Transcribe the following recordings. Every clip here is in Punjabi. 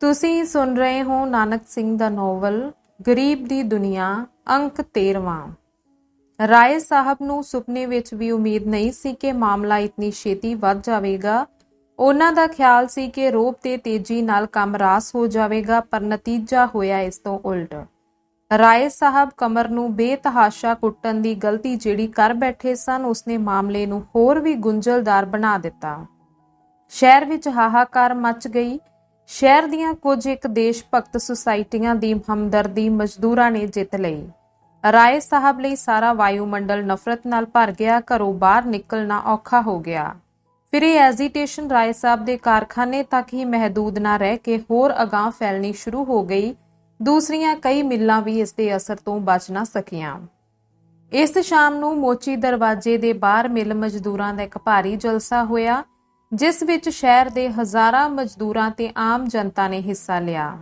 ਤੁਸੀਂ ਸੁਣ ਰਹੇ ਹੋ ਨਾਨਕ ਸਿੰਘ ਦਾ ਨੋਵਲ, ਗਰੀਬ ਦੀ ਦੁਨੀਆ, ਅੰਕ 13ਵਾਂ ਰਾਏ ਸਾਹਿਬ ਨੂੰ ਸੁਪਨੇ ਵਿੱਚ ਵੀ ਉਮੀਦ ਨਹੀਂ ਸੀ ਕਿ ਮਾਮਲਾ ਇਤਨੀ ਛੇਤੀ ਵੱਧ ਜਾਵੇਗਾ। ਉਹਨਾਂ ਦਾ ਖਿਆਲ ਸੀ ਕਿ ਰੋਬ ਤੇ ਤੇਜ਼ੀ ਨਾਲ ਕੰਮ ਰਾਸ ਹੋ ਜਾਵੇਗਾ, ਪਰ ਨਤੀਜਾ ਹੋਇਆ ਇਸ ਤੋਂ ਉਲਟ। ਰਾਏ ਸਾਹਿਬ ਕਮਰ ਨੂੰ ਬੇਤਹਾਸ਼ਾ ਕੁੱਟਣ ਦੀ ਗਲਤੀ ਜਿਹੜੀ ਕਰ ਬੈਠੇ ਸਨ, ਉਸਨੇ ਮਾਮਲੇ ਨੂੰ ਹੋਰ ਵੀ ਗੁੰਝਲਦਾਰ ਬਣਾ ਦਿੱਤਾ। ਸ਼ਹਿਰ ਵਿੱਚ ਹਾਹਾਕਾਰ ਮਚ ਗਈ। ਸ਼ਹਿਰ ਦੀਆਂ ਕੁਝ ਇੱਕ ਦੇਸ਼ ਭਗਤ ਸੁਸਾਇਟੀਆਂ ਦੀ ਹਮਦਰਦੀ ਮਜ਼ਦੂਰਾਂ ਨੇ ਜਿੱਤ ਲਈ। ਰਾਏ ਸਾਹਿਬ ਲਈ ਸਾਰਾ ਵਾਯੂਮੰਡਲ ਨਫ਼ਰਤ ਨਾਲ ਭਰ ਗਿਆ, ਘਰੋਂ ਬਾਹਰ ਨਿਕਲਣਾ ਔਖਾ ਹੋ ਗਿਆ। ਫਿਰ ਇਹ ਐਜੀਟੇਸ਼ਨ ਰਾਏ ਸਾਹਿਬ ਦੇ ਕਾਰਖਾਨੇ ਤੱਕ ਹੀ ਮਹਦੂਦ ਨਾ ਰਹਿ ਕੇ ਹੋਰ ਅਗਾਂਹ ਫੈਲਣੀ ਸ਼ੁਰੂ ਹੋ ਗਈ। ਦੂਸਰੀਆਂ ਕਈ ਮਿੱਲਾਂ ਵੀ ਇਸ ਦੇ ਅਸਰ ਤੋਂ ਬਚ ਨਾ ਸਕੀਆਂ। ਇਸ ਸ਼ਾਮ ਨੂੰ ਮੋਚੀ ਦਰਵਾਜ਼ੇ ਦੇ ਬਾਹਰ ਮਿਲ ਮਜ਼ਦੂਰਾਂ ਦਾ ਇੱਕ ਭਾਰੀ ਜਲਸਾ ਹੋਇਆ। ਜਿਸ ਵਿੱਚ ਸ਼ਹਿਰ ਦੇ ਹਜ਼ਾਰਾਂ ਮਜ਼ਦੂਰਾਂ ਤੇ ਆਮ ਜਨਤਾ ਨੇ ਹਿੱਸਾ ਲਿਆ।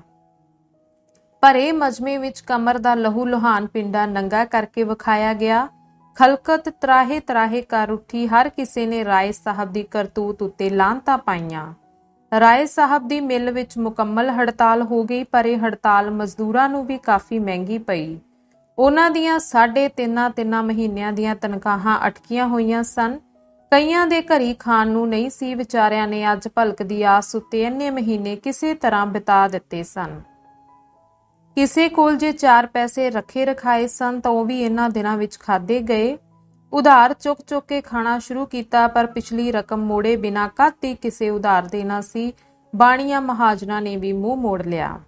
ਭਰੇ ਮਜਮੇ ਵਿੱਚ ਕਮਰ ਦਾ ਲਹੂ ਲੁਹਾਨ ਪਿੰਡਾ ਨੰਗਾ ਕਰਕੇ ਵਿਖਾਇਆ ਗਿਆ। ਖਲਕਤ ਤਰਾਹੇ ਤਰਾਹੇ ਕਰ ਉੱਠੀ ਹਰ ਕਿਸੇ ਨੇ ਰਾਏ ਸਾਹਿਬ ਦੀ ਕਰਤੂਤ ਉੱਤੇ ਲਾਂਤਾ ਪਾਈਆਂ। ਰਾਏ ਸਾਹਿਬ ਦੀ ਮਿੱਲ ਵਿੱਚ ਮੁਕੰਮਲ ਹੜਤਾਲ ਹੋ ਗਈ, ਪਰ ਇਹ ਹੜਤਾਲ ਮਜ਼ਦੂਰਾਂ ਨੂੰ ਵੀ ਕਾਫੀ ਮਹਿੰਗੀ ਪਈ। ਉਹਨਾਂ ਦੀਆਂ ਸਾਢੇ ਤਿੰਨਾਂ ਤਿੰਨਾਂ ਮਹੀਨਿਆਂ ਦੀਆਂ ਤਨਖਾਹਾਂ ਅਟਕੀਆਂ ਹੋਈਆਂ ਸਨ। ਕਈਆਂ ਦੇ ਘਰੀ ਖਾਣ ਨੂੰ ਨਹੀਂ ਸੀ, ਵਿਚਾਰਿਆਂ ਨੇ ਅੱਜ ਭਲਕ ਦੀ ਆਸ ਉੱਤੇ ਇੰਨੇ ਮਹੀਨੇ ਕਿਸੇ ਤਰ੍ਹਾਂ ਬਿਤਾ ਦਿੱਤੇ ਸਨ। ਕਿਸੇ ਕੋਲ ਜੇ 4 ਪੈਸੇ ਰੱਖੇ ਰਖਾਏ ਸਨ, ਤਾਂ ਉਹ ਵੀ ਇਹਨਾਂ ਦਿਨਾਂ ਵਿੱਚ ਖਾਦੇ ਗਏ। ਉਧਾਰ ਚੁੱਕ ਚੁੱਕ ਕੇ ਖਾਣਾ ਸ਼ੁਰੂ ਕੀਤਾ, ਪਰ ਪਿਛਲੀ ਰਕਮ ਮੋੜੇ ਬਿਨਾ ਕਾਤੀ ਕਿਸੇ ਉਧਾਰ ਦੇਣਾ ਸੀ। ਬਾਣੀਆਂ ਮਹਾਜਨਾਂ ਨੇ ਵੀ ਮੂੰਹ ਮੋੜ ਲਿਆ।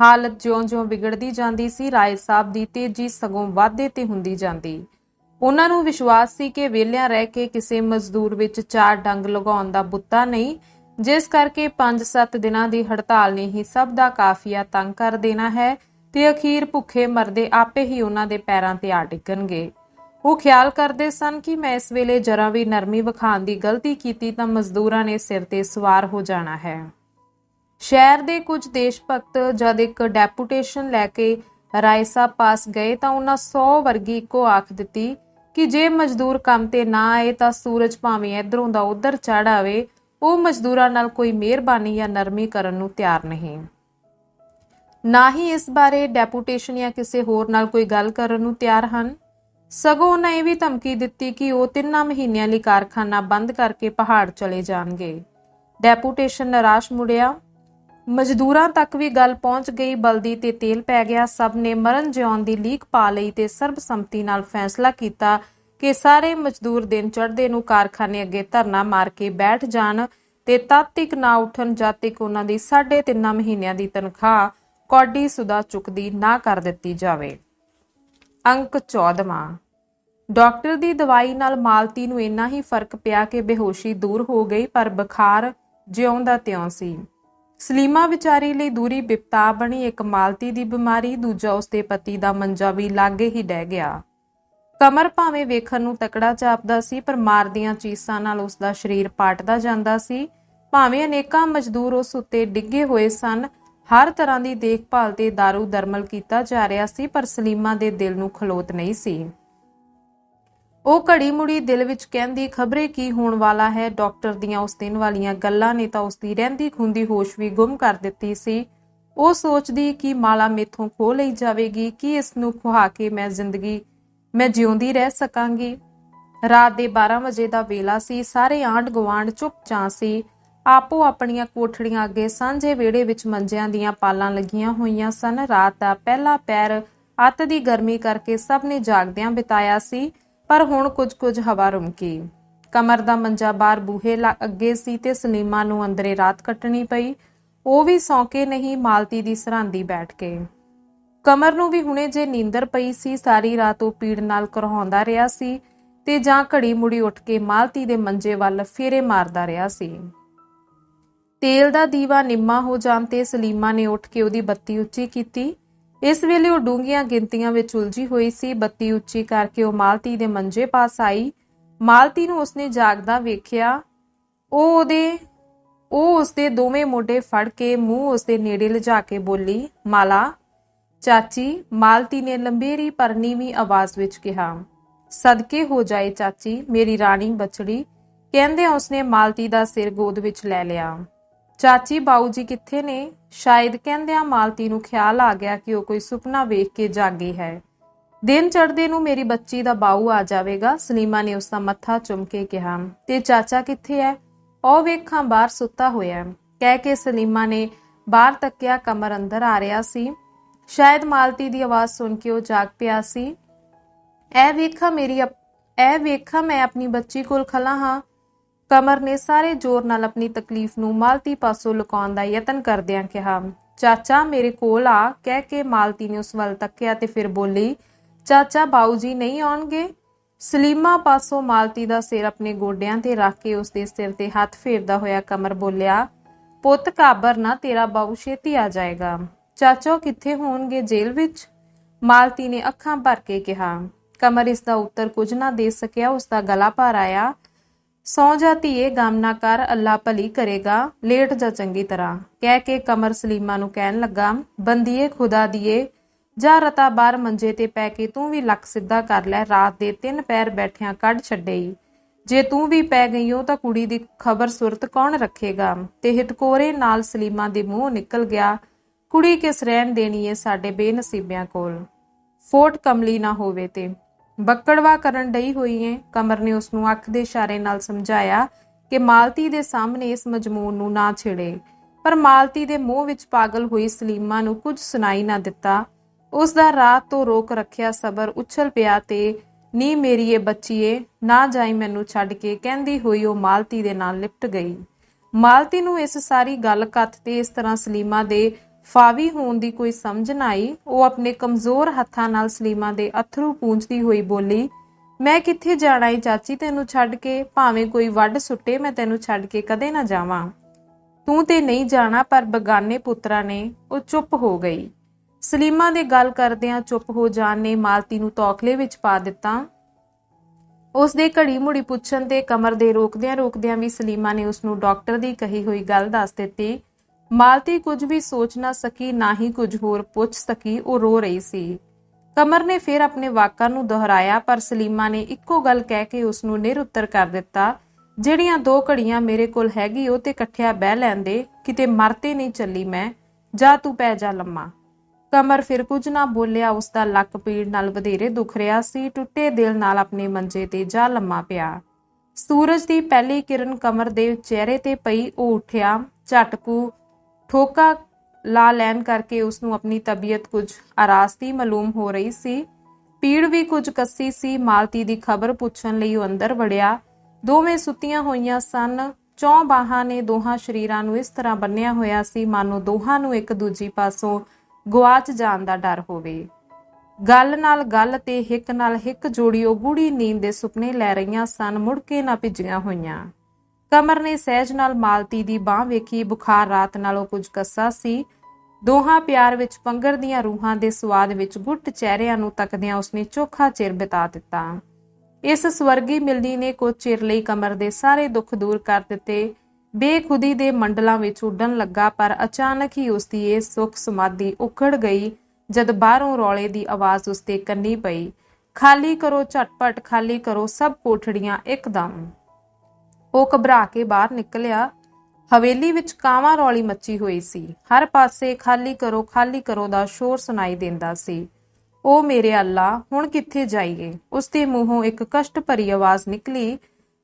ਹਾਲਤ ਜਿਉਂ-ਜਿਉਂ ਵਿਗੜਦੀ ਜਾਂਦੀ ਸੀ, ਰਾਏ ਸਾਹਿਬ ਦੀ ਤੇਜ਼ੀ ਸਗੋਂ ਵਾਧੇ ਤੇ ਹੁੰਦੀ ਜਾਂਦੀ। ਉਹਨਾਂ ਨੂੰ ਵਿਸ਼ਵਾਸ ਸੀ ਕਿ ਵਿਹਲਿਆਂ ਰਹਿ ਕੇ ਕਿਸੇ ਮਜ਼ਦੂਰ ਵਿੱਚ ਚਾਰ ਡੰਗ ਲਗਾਉਣ ਦਾ ਬੁੱਤਾ ਨਹੀਂ, ਜਿਸ ਕਰਕੇ 5-7 ਦਿਨਾਂ ਦੀ ਹੜਤਾਲ ਨੇ ਹੀ ਸਭ ਦਾ ਕਾਫੀਆ ਤੰਗ ਕਰ ਦੇਣਾ ਹੈ ਤੇ ਅਖੀਰ ਭੁੱਖੇ ਮਰਦੇ ਆਪੇ ਹੀ ਉਹਨਾਂ ਦੇ ਪੈਰਾਂ ਤੇ ਆ ਡਿੱਗਣਗੇ। ਉਹ ਖਿਆਲ ਕਰਦੇ ਸਨ ਕਿ ਮੈਂ ਇਸ ਵੇਲੇ ਜਰਾ ਵੀ ਨਰਮੀ ਵਿਖਾਉਣ ਦੀ ਗਲਤੀ ਕੀਤੀ ਤਾਂ ਮਜ਼ਦੂਰਾਂ ਨੇ ਸਿਰ ਤੇ ਸਵਾਰ ਹੋ ਜਾਣਾ ਹੈ। ਸ਼ਹਿਰ ਦੇ ਕੁਝ ਦੇਸ਼ ਭਗਤ ਜਦ ਇੱਕ ਡੈਪੂਟੇਸ਼ਨ ਲੈ ਕੇ ਰਾਏ ਸਾਹਿਬ ਪਾਸ ਗਏ ਤਾਂ ਉਹਨਾਂ 100 ਵਰਗੀ ਇੱਕੋ ਆਖ ਦਿੱਤੀ ਕਿ ਜੇ ਮਜ਼ਦੂਰ ਕੰਮ ਤੇ ਨਾ ਆਏ ਤਾਂ ਸੂਰਜ ਭਾਵੇਂ ਇਧਰੋਂ ਦਾ ਉਧਰ ਚੜ ਆਵੇ, ਉਹ ਮਜ਼ਦੂਰਾਂ ਨਾਲ ਕੋਈ ਮਿਹਰਬਾਨੀ ਜਾਂ ਨਰਮੀ ਕਰਨ ਨੂੰ ਤਿਆਰ ਨਹੀਂ। ਨਾ ਹੀ ਇਸ ਬਾਰੇ ਡੈਪੂਟੇਸ਼ਨ ਜਾਂ ਕਿਸੇ ਹੋਰ ਨਾਲ ਕੋਈ ਗੱਲ ਕਰਨ ਨੂੰ ਤਿਆਰ ਹਨ। ਸਗੋਂ ਉਹਨਾਂ ਇਹ ਵੀ ਧਮਕੀ ਦਿੱਤੀ ਕਿ ਉਹ ਤਿੰਨਾਂ ਮਹੀਨਿਆਂ ਲਈ ਕਾਰਖਾਨਾ ਬੰਦ ਕਰਕੇ ਪਹਾੜ ਚਲੇ ਜਾਣਗੇ। ਡੈਪੂਟੇਸ਼ਨ ਨਿਰਾਸ਼ ਮੁੜਿਆ। ਮਜ਼ਦੂਰਾਂ ਤੱਕ ਵੀ ਗੱਲ ਪਹੁੰਚ ਗਈ। ਬਲਦੀ ਤੇ ਤੇਲ ਪੈ ਗਿਆ। ਸਭ ਨੇ ਮਰਨ ਜਿਉਣ ਦੀ ਲੀਕ ਪਾ ਲਈ ਤੇ ਸਰਬਸੰਮਤੀ ਨਾਲ ਫੈਸਲਾ ਕੀਤਾ ਕਿ ਸਾਰੇ ਮਜ਼ਦੂਰ ਦਿਨ ਚੜ੍ਹਦੇ ਨੂੰ ਕਾਰਖਾਨੇ ਅੱਗੇ ਧਰਨਾ ਮਾਰ ਕੇ ਬੈਠ ਜਾਣ ਤੇ ਤਦ ਤੱਕ ਨਾ ਉੱਠਣ ਜਦ ਤੱਕ ਉਹਨਾਂ ਦੀ 3.5 ਮਹੀਨਿਆਂ ਦੀ ਤਨਖਾਹ ਕੌਡੀ ਸੁਦਾ ਚੁੱਕਦੀ ਨਾ ਕਰ ਦਿੱਤੀ ਜਾਵੇ। ਅੰਕ 14ਵਾਂ ਡਾਕਟਰ ਦੀ ਦਵਾਈ ਨਾਲ ਮਾਲਤੀ ਨੂੰ ਇੰਨਾ ਹੀ ਫ਼ਰਕ ਪਿਆ ਕਿ ਬੇਹੋਸ਼ੀ ਦੂਰ ਹੋ ਗਈ, ਪਰ ਬੁਖਾਰ ਜਿਉਂ ਦਾ ਤਿਉਂ ਸੀ। ਸਲੀਮਾ ਵਿਚਾਰੀ ਲਈ ਦੂਰੀ ਬਿਪਤਾ ਬਣੀ ਇੱਕ ਮਾਲਤੀ ਦੀ ਬਿਮਾਰੀ, ਦੂਜਾ ਉਸਦੇ ਪਤੀ ਦਾ ਮੰਜਾ ਵੀ ਲਾਗੇ ਹੀ ਡਹਿ ਗਿਆ। ਕਮਰ ਭਾਵੇਂ ਵੇਖਣ ਨੂੰ ਤਕੜਾ ਜਾਪਦਾ ਸੀ, ਪਰ ਮਾਰਦੀਆਂ ਚੀਸਾਂ ਨਾਲ ਉਸ ਦਾ ਸਰੀਰ ਪਾਟਦਾ ਜਾਂਦਾ ਸੀ। ਭਾਵੇਂ ਅਨੇਕਾਂ ਮਜ਼ਦੂਰ ਉਸ ਉੱਤੇ ਡਿੱਗੇ ਹੋਏ ਸਨ, ਹਰ ਤਰ੍ਹਾਂ ਦੀ ਦੇਖਭਾਲ ਤੇ दारू ਦਰਮਲ ਕੀਤਾ ਜਾ ਰਿਹਾ ਸੀ, ਪਰ ਸਲੀਮਾ ਦੇ ਦਿਲ ਨੂੰ ਖਲੋਤ ਨਹੀਂ ਸੀ। ਉਹ ਘੜੀ ਮੁੜੀ ਦਿਲ ਵਿੱਚ ਕਹਿੰਦੀ, ਖਬਰੇ ਕੀ ਹੋਣ ਵਾਲਾ ਹੈ? ਡਾਕਟਰ ਦੀਆਂ ਉਸ ਦਿਨ ਵਾਲੀਆਂ ਗੱਲਾਂ ਨੇ ਤਾਂ ਉਸ ਦੀ ਰਹਿੰਦੀ ਖੁੰਦੀ ਹੋਸ਼ ਵੀ ਗੁੰਮ ਕਰ ਦਿੱਤੀ ਸੀ। ਉਹ ਸੋਚਦੀ ਕਿ ਮਾਲਾ ਮੇਥੋਂ ਖੋ ਲਈ ਜਾਵੇਗੀ, ਕਿ ਇਸ ਨੂੰ ਖੁਹਾ ਕੇ ਮੈਂ ਜ਼ਿੰਦਗੀ, ਮੈਂ ਜਿਉਂਦੀ ਰਹਿ ਸਕਾਂਗੀ। ਰਾਤ ਦੇ 12 ਵਜੇ ਦਾ ਵੇਲਾ ਸੀ, ਸਾਰੇ ਆਂਢ ਗੁਆਂਢ ਚੁੱਪ ਚਾਂ ਸੀ। ਆਪੋ ਆਪਣੀਆਂ ਕੋਠੜੀਆਂ ਅੱਗੇ ਸਾਂਝੇ ਵਿਹੜੇ ਵਿੱਚ ਮੰਜਿਆਂ ਦੀਆਂ ਪਾਲਾਂ ਲੱਗੀਆਂ ਹੋਈਆਂ ਸਨ। ਰਾਤ ਦਾ ਪਹਿਲਾ ਪੈਰ ਅੱਤ ਦੀ ਗਰਮੀ ਕਰਕੇ ਸਭ ਨੇ ਜਾਗਦਿਆਂ ਬਿਤਾਇਆ ਸੀ। ਪਰ ਹੁਣ ਕੁਝ ਕੁਝ ਹਵਾ ਰੁਮਕੀ। ਕਮਰ ਦਾ ਮੰਜਾ ਬਾਹਰ ਬੂਹੇ ਲਾ- ਅੱਗੇ ਸੀ ਤੇ ਸਲੀਮਾ ਨੂੰ ਅੰਦਰੇ ਰਾਤ ਕੱਟਣੀ ਪਈ। ਉਹ ਵੀ ਸੌਂਕੇ ਨਹੀਂ, ਮਾਲਤੀ ਦੀ ਸਰਾਂਦੀ ਬੈਠ ਕੇ। ਕਮਰ ਨੂੰ ਵੀ ਹੁਣੇ ਜੇ ਨੀਂਦਰ ਪਈ ਸੀ, ਸਾਰੀ ਰਾਤ ਉਹ ਪੀੜ ਨਾਲ ਕਰਹਾਉਂਦਾ ਰਿਹਾ ਸੀ ਤੇ ਜਾਂ ਘੜੀ ਮੁੜੀ ਉੱਠ ਕੇ ਮਾਲਤੀ ਦੇ ਮੰਜੇ ਵੱਲ ਫੇਰੇ ਮਾਰਦਾ ਰਿਹਾ ਸੀ। ਤੇਲ ਦਾ ਦੀਵਾ ਨਿੰਮਾ ਹੋ ਜਾਣ ਤੇ ਸਲੀਮਾ ਨੇ ਉੱਠ ਕੇ ਉਹਦੀ ਬੱਤੀ ਉੱਚੀ ਕੀਤੀ। ਇਸ ਵੇਲੇ ਉਹ ਡੂੰਘੀਆਂ ਗਿਣਤੀਆਂ ਵਿੱਚ ਉਲਝੀ ਹੋਈ ਸੀ, ਬੱਤੀ ਉੱਚੀ ਕਰਕੇ ਉਹ ਮਾਲਤੀ ਦੇ ਮੰਜੇ ਪਾਸ ਆਈ। ਮਾਲਤੀ ਨੂੰ ਉਸਨੇ ਜਾਗਦਾ ਵੇਖਿਆ। ਉਹ ਉਹਦੇ, ਉਹ ਉਸਦੇ ਦੋਵੇਂ ਮੋਢੇ ਫੜ ਕੇ ਮੂੰਹ ਉਸਦੇ ਨੇੜੇ ਲਿਜਾ ਕੇ ਬੋਲੀ, ਮਾਲਾ, ਚਾਚੀ, ਮਾਲਤੀ ਨੇ ਲੰਬੇਰੀ ਪਰ ਨੀਵੀਂ ਆਵਾਜ਼ ਵਿੱਚ ਕਿਹਾ, ਸਦਕੇ ਹੋ ਜਾਏ ਚਾਚੀ, ਮੇਰੀ ਰਾਣੀ ਬਚੜੀ ਕਹਿੰਦੇ ਉਸਨੇ ਮਾਲਤੀ ਦਾ ਸਿਰ ਗੋਦ ਵਿੱਚ ਲੈ ਲਿਆ। ਚਾਚੀ ਬਾਊ ਜੀ ਕਿੱਥੇ ਨੇ? ਸ਼ਾਇਦ ਕਹਿੰਦਿਆਂ ਮਾਲਤੀ ਨੂੰ ਖਿਆਲ ਆ ਗਿਆ ਕਿ ਉਹ ਕੋਈ ਸੁਪਨਾ ਵੇਖ ਕੇ ਜਾਗੀ ਹੈ। ਦਿਨ ਚੜ੍ਹਦੇ ਨੂੰ ਮੇਰੀ ਬੱਚੀ ਦਾ ਬਾਊ ਆ ਜਾਵੇਗਾ, ਸਲੀਮਾ ਨੇ ਉਸ ਦਾ ਮੱਥਾ ਚੁੰਮ ਕੇ ਕਿਹਾ। ਤੇ ਚਾਚਾ ਕਿੱਥੇ ਹੈ? ਉਹ ਵੇਖਾਂ ਬਾਹਰ ਸੁੱਤਾ ਹੋਇਆ ਕਹਿ ਕੇ ਸਲੀਮਾ ਨੇ ਬਾਹਰ ਤੱਕਿਆ ਕਮਰ ਅੰਦਰ ਆ ਰਿਹਾ ਸੀ। ਸ਼ਾਇਦ ਮਾਲਤੀ ਦੀ ਆਵਾਜ਼ ਸੁਣ ਕੇ ਉਹ ਜਾਗ ਪਿਆ ਸੀ। ਇਹ ਵੇਖਾਂ ਮੇਰੀ ਅਪ- ਇਹ ਵੇਖਾਂ ਮੈਂ ਆਪਣੀ ਬੱਚੀ ਕੋਲ ਖਲਾ ਹਾਂ। ਕਮਰ ਨੇ ਸਾਰੇ ਜ਼ੋਰ ਨਾਲ ਆਪਣੀ ਤਕਲੀਫ ਨੂੰ ਮਾਲਤੀ ਪਾਸੋਂ ਲੁਕਾਉਣ ਦਾ ਯਤਨ ਕਰਦਿਆਂ ਕਿਹਾ। ਚਾਚਾ ਮੇਰੇ ਕੋਲ ਆ, ਕਹਿ ਕੇ ਮਾਲਤੀ ਨੇ ਉਸ ਵੱਲ ਤੱਕਿਆ ਤੇ ਫਿਰ ਬੋਲੀ, ਚਾਚਾ ਬਾਊ ਜੀ ਨਹੀਂ ਆਉਣਗੇ? ਸਲੀਮਾ ਪਾਸੋਂ ਮਾਲਤੀ ਦਾ ਸਿਰ ਆਪਣੇ ਗੋਡਿਆਂ ਤੇ ਰੱਖ ਕੇ ਉਸ ਦੇ ਸਿਰ ਤੇ ਹੱਥ ਫੇਰਦਾ ਹੋਇਆ ਕਮਰ ਬੋਲਿਆ, ਪੁੱਤ ਕਾਬਰ ਨਾ, ਤੇਰਾ ਬਾਊ ਛੇਤੀ ਆ ਜਾਏਗਾ। ਚਾਚਾ, ਉਹ ਕਿੱਥੇ ਹੋਣਗੇ ਜੇਲ੍ਹ ਵਿੱਚ? ਮਾਲਤੀ ਨੇ ਅੱਖਾਂ ਭਰ ਕੇ ਕਿਹਾ। ਕਮਰ ਇਸ ਦਾ ਉੱਤਰ ਕੁਝ ਨਾ ਦੇ ਸਕਿਆ, ਉਸ ਦਾ ਗਲਾ ਭਰ ਆਇਆ। ਸੌ ਜਾ ਧੀਏ ਗਮ ਨਾ ਕਰ, ਅੱਲਾ ਭਲੀ ਕਰੇਗਾ, ਲੇਟ ਜਾ ਚੰਗੀ ਤਰ੍ਹਾਂ। ਕਹਿ ਕੇ ਕਮਰ ਸਲੀਮਾ ਨੂੰ ਕਹਿਣ ਲੱਗਾ, ਬੰਦੀਏ, ਖੁਦਾ ਦੀਏ, ਜਾ ਰਤਾ ਬਾਹਰ ਮੰਜੇ ਤੇ ਪੈ ਕੇ ਤੂੰ ਵੀ ਲੱਕ ਸਿੱਧਾ ਕਰ ਲੈ, ਰਾਤ ਦੇ ਤਿੰਨ ਪੈਰ ਬੈਠਿਆਂ ਕੱਢ ਛੱਡੇਈ। ਜੇ ਤੂੰ ਵੀ ਪੈ ਗਈ ਹੋ ਤਾਂ ਕੁੜੀ ਦੀ ਖਬਰ ਸੁਰਤ ਕੌਣ ਰੱਖੇਗਾ? ਤੇ ਹਿਟਕੋਰੇ ਨਾਲ ਸਲੀਮਾ ਦੇ ਮੂੰਹ ਨਿਕਲ ਗਿਆ, ਕੁੜੀ ਕਿਸ ਰਹਿਣ ਦੇਣੀ ਏ ਸਾਡੇ ਬੇਨਸੀਬਿਆਂ ਕੋਲ? ਫੋਟ ਕਮਲੀ ਨਾ ਹੋਵੇ ਤੇ। ਬੱਕੜਵਾ ਕਰਨ ਡਈ ਹੋਈ ਏ। ਕਮਰ ਨੇ ਉਸ ਨੂੰ ਅੱਖ ਦੇ ਇਸ਼ਾਰੇ ਨਾਲ ਸਮਝਾਇਆ ਕਿ ਮਾਲਤੀ ਦੇ ਸਾਹਮਣੇ ਇਸ ਮਜਮੂਨ ਨੂੰ ਨਾ ਛੇੜੇ। ਪਰ ਮਾਲਤੀ ਦੇ ਮੂੰਹ ਵਿੱਚ ਪਾਗਲ ਹੋਈ ਸਲੀਮਾ ਨੂੰ ਕੁਝ ਸੁਣਾਈ ਨਾ ਦਿੱਤਾ। ਉਸ ਦਾ ਰਾਤ ਤੋਂ ਰੋਕ ਰੱਖਿਆ ਸਬਰ ਉਛਲ ਪਿਆ ਤੇ, ਨੀ ਮੇਰੀਏ ਬੱਚੀਏ, ਨਾ ਜਾਈ ਮੈਨੂੰ ਛੱਡ ਕੇ, ਕਹਿੰਦੀ ਹੋਈ ਉਹ ਮਾਲਤੀ ਦੇ ਨਾਲ ਲਿਪਟ ਗਈ। ਮਾਲਤੀ ਨੂੰ ਇਸ ਸਾਰੀ ਗੱਲ ਕੱਥ ਤੇ ਇਸ ਤਰ੍ਹਾਂ ਸਲੀਮਾ ਦੇ ਫਾਵੀ ਹੋਣ ਦੀ ਕੋਈ ਸਮਝ ਨਾ ਆਈ। ਉਹ ਆਪਣੇ ਕਮਜ਼ੋਰ ਹੱਥਾਂ ਨਾਲ ਸਲੀਮਾ ਦੇ ਅਥਰੂ ਪੂੰਝਦੀ ਹੋਈ ਬੋਲੀ, ਮੈਂ ਕਿੱਥੇ ਜਾਣਾ ਈ ਚਾਚੀ ਤੈਨੂੰ ਛੱਡ ਕੇ? ਭਾਵੇਂ ਕੋਈ ਵੱਡ ਸੁੱਟੇ, ਮੈਂ ਤੈਨੂੰ ਛੱਡ ਕੇ ਕਦੇ ਨਾ ਜਾਵਾਂ। ਤੂੰ ਤੇ ਨਹੀਂ ਜਾਣਾ, ਪਰ ਬਗਾਨੇ ਪੁੱਤਰਾਂ ਨੇ ਉਹ ਚੁੱਪ ਹੋ ਗਈ। ਸਲੀਮਾ ਦੇ ਗੱਲ ਕਰਦਿਆਂ ਚੁੱਪ ਹੋ ਜਾਣ ਨੇ ਮਾਲਤੀ ਨੂੰ ਤੌਖਲੇ ਵਿੱਚ ਪਾ ਦਿੱਤਾ। ਉਸ ਦੇ ਘੜੀ ਮੁੜੀ ਪੁੱਛਣ ਤੇ ਕਮਰ ਦੇ ਰੋਕਦਿਆਂ ਰੋਕਦਿਆਂ ਵੀ ਸਲੀਮਾ ਨੇ ਉਸ ਨੂੰ ਡਾਕਟਰ ਦੀ ਕਹੀ ਹੋਈ ਗੱਲ ਦੱਸ ਦਿੱਤੀ। ਮਾਲਤੀ ਕੁਝ ਵੀ ਸੋਚ ਨਾ ਸਕੀ, ਨਾ ਹੀ ਕੁਝ ਹੋਰ ਪੁੱਛ ਸਕੀ, ਉਹ ਰੋ ਰਹੀ ਸੀ। ਕਮਰ ਨੇ ਫਿਰ ਆਪਣੇ ਵਾਕਾਂ ਨੂੰ ਦੁਹਰਾਇਆ, ਪਰ ਸਲੀਮਾ ਨੇ ਇੱਕੋ ਗੱਲ ਕਹਿ ਕੇ ਉਸ ਨੂੰ ਨਿਰਉੱਤਰ ਕਰ ਦਿੱਤਾ, ਜਿਹੜੀਆਂ ਦੋ ਘੜੀਆਂ ਮੇਰੇ ਕੋਲ ਹੈਗੀ, ਉਹ ਤੇ ਇਕੱਠਿਆ ਬਹਿ ਲੈਂਦੇ, ਕਿਤੇ ਮਰਤੇ ਨਹੀਂ ਚੱਲੀ ਮੈਂ, ਜਾ ਤੂੰ ਪੈ ਜਾ ਲੰਮਾ। ਕਮਰ ਫਿਰ ਕੁਝ ਨਾ ਬੋਲਿਆ ਉਸ ਦਾ ਲੱਕ ਪੀੜ ਨਾਲ ਵਧੇਰੇ ਦੁਖ ਰਿਹਾ ਸੀ, ਟੁੱਟੇ ਦਿਲ ਨਾਲ ਆਪਣੇ ਮੰਜੇ ਤੇ ਜਾ ਲੰਮਾ ਪਿਆ। ਸੂਰਜ ਦੀ ਪਹਿਲੀ ਕਿਰਨ ਕਮਰ ਦੇ ਚਿਹਰੇ ਤੇ ਪਈ, ਉਹ ਉੱਠਿਆ, ਝਟਕੂ ਠੋਕਾ ਲਾ ਲੈਣ ਕਰਕੇ ਉਸ ਨੂੰ ਆਪਣੀ ਤਬੀਅਤ ਕੁਝ ਅਰਾਸਤੀ ਮਾਲੂਮ ਹੋ ਰਹੀ ਸੀ। ਪੀੜ ਵੀ ਕੁਝ ਕੱਸੀ ਸੀ। ਮਾਲਤੀ ਦੀ ਖਬਰ ਪੁੱਛਣ ਲਈ ਉਹ ਅੰਦਰ ਵੜਿਆ। ਦੋਵੇਂ ਸੁੱਤੀਆਂ ਹੋਈਆਂ ਸਨ। ਚੌਂ ਬਾਹਾਂ ਨੇ ਦੋਹਾਂ ਸ਼ਰੀਰਾਂ ਨੂੰ ਇਸ ਤਰ੍ਹਾਂ ਬੰਨਿਆ ਹੋਇਆ ਸੀ। ਮਾਨੋ ਦੋਹਾਂ ਨੂੰ ਇੱਕ ਦੂਜੀ ਪਾਸੋਂ ਗਵਾਚ ਜਾਣ ਦਾ ਡਰ ਹੋਵੇ। ਗੱਲ ਨਾਲ ਗੱਲ ਤੇ ਹਿੱਕ ਨਾਲ ਹਿੱਕ ਜੋੜੀ ਉਹ ਗੂੜੀ ਨੀਂਦ ਦੇ ਸੁਪਨੇ ਲੈ ਰਹੀਆਂ ਸਨ। ਮੁੜ ਕੇ ਨਾ ਭਿੱਜੀਆਂ ਹੋਈਆਂ। ਕਮਰ ਨੇ ਸਹਿਜ ਨਾਲ ਮਾਲਤੀ ਦੀ ਬਾਹ ਵੇਖੀ, ਬੁਖਾਰ ਰਾਤ ਨਾਲੋਂ ਕੁਝ ਕੱਸਾ ਸੀ। ਦੋਹਾਂ ਪਿਆਰ ਵਿੱਚ ਪੰਗਰ ਦੀਆਂ ਰੂਹਾਂ ਦੇ ਸਵਾਦ ਵਿੱਚ ਗੁੱਟ ਚਿਹਰਿਆਂ ਨੂੰ ਤੱਕਦਿਆਂ ਉਸਨੇ ਚੋਖਾ ਚਿਰ ਬਿਤਾ ਦਿੱਤਾ। ਇਸ ਸਵਰਗੀ ਮਿਲਦੀ ਨੇ ਕੁਝ ਚਿਰ ਲਈ ਕਮਰ ਦੇ ਸਾਰੇ ਦੁੱਖ ਦੂਰ ਕਰ ਦਿੱਤੇ। ਬੇਖੁਦੀ ਦੇ ਮੰਡਲਾਂ ਵਿੱਚ ਉੱਡਣ ਲੱਗਾ, ਪਰ ਅਚਾਨਕ ਹੀ ਉਸ ਦੀ ਇਹ ਸੁਖ ਸਮਾਧੀ ਉਖੜ ਗਈ, ਜਦ ਬਾਹਰੋਂ ਰੌਲੇ ਦੀ ਆਵਾਜ਼ ਉਸ ਤੇ ਕੰਨੀ ਪਈ। ਖਾਲੀ ਕਰੋ ਝਟਪਟ, ਖਾਲੀ ਕਰੋ ਸਭ ਕੋਠੜੀਆਂ ਇੱਕਦਮ। ਉਹ ਘਬਰਾ ਕੇ ਬਾਹਰ ਨਿਕਲਿਆ। ਹਵੇਲੀ ਵਿੱਚ ਕਾਵਾਂ ਰੌਲੀ ਮੱਚੀ ਹੋਈ ਸੀ। ਹਰ ਪਾਸੇ ਖਾਲੀ ਕਰੋ ਖਾਲੀ ਕਰੋ ਦਾ ਸ਼ੋਰ ਸੁਣਾਈ ਦਿੰਦਾ ਸੀ। ਉਹ ਮੇਰੇ ਅੱਲਾ, ਹੁਣ ਕਿੱਥੇ ਜਾਈਏ? ਉਸ ਦੇ ਮੂੰਹੋਂ ਇੱਕ ਕਸ਼ਟ ਭਰੀ ਆਵਾਜ਼ ਨਿਕਲੀ।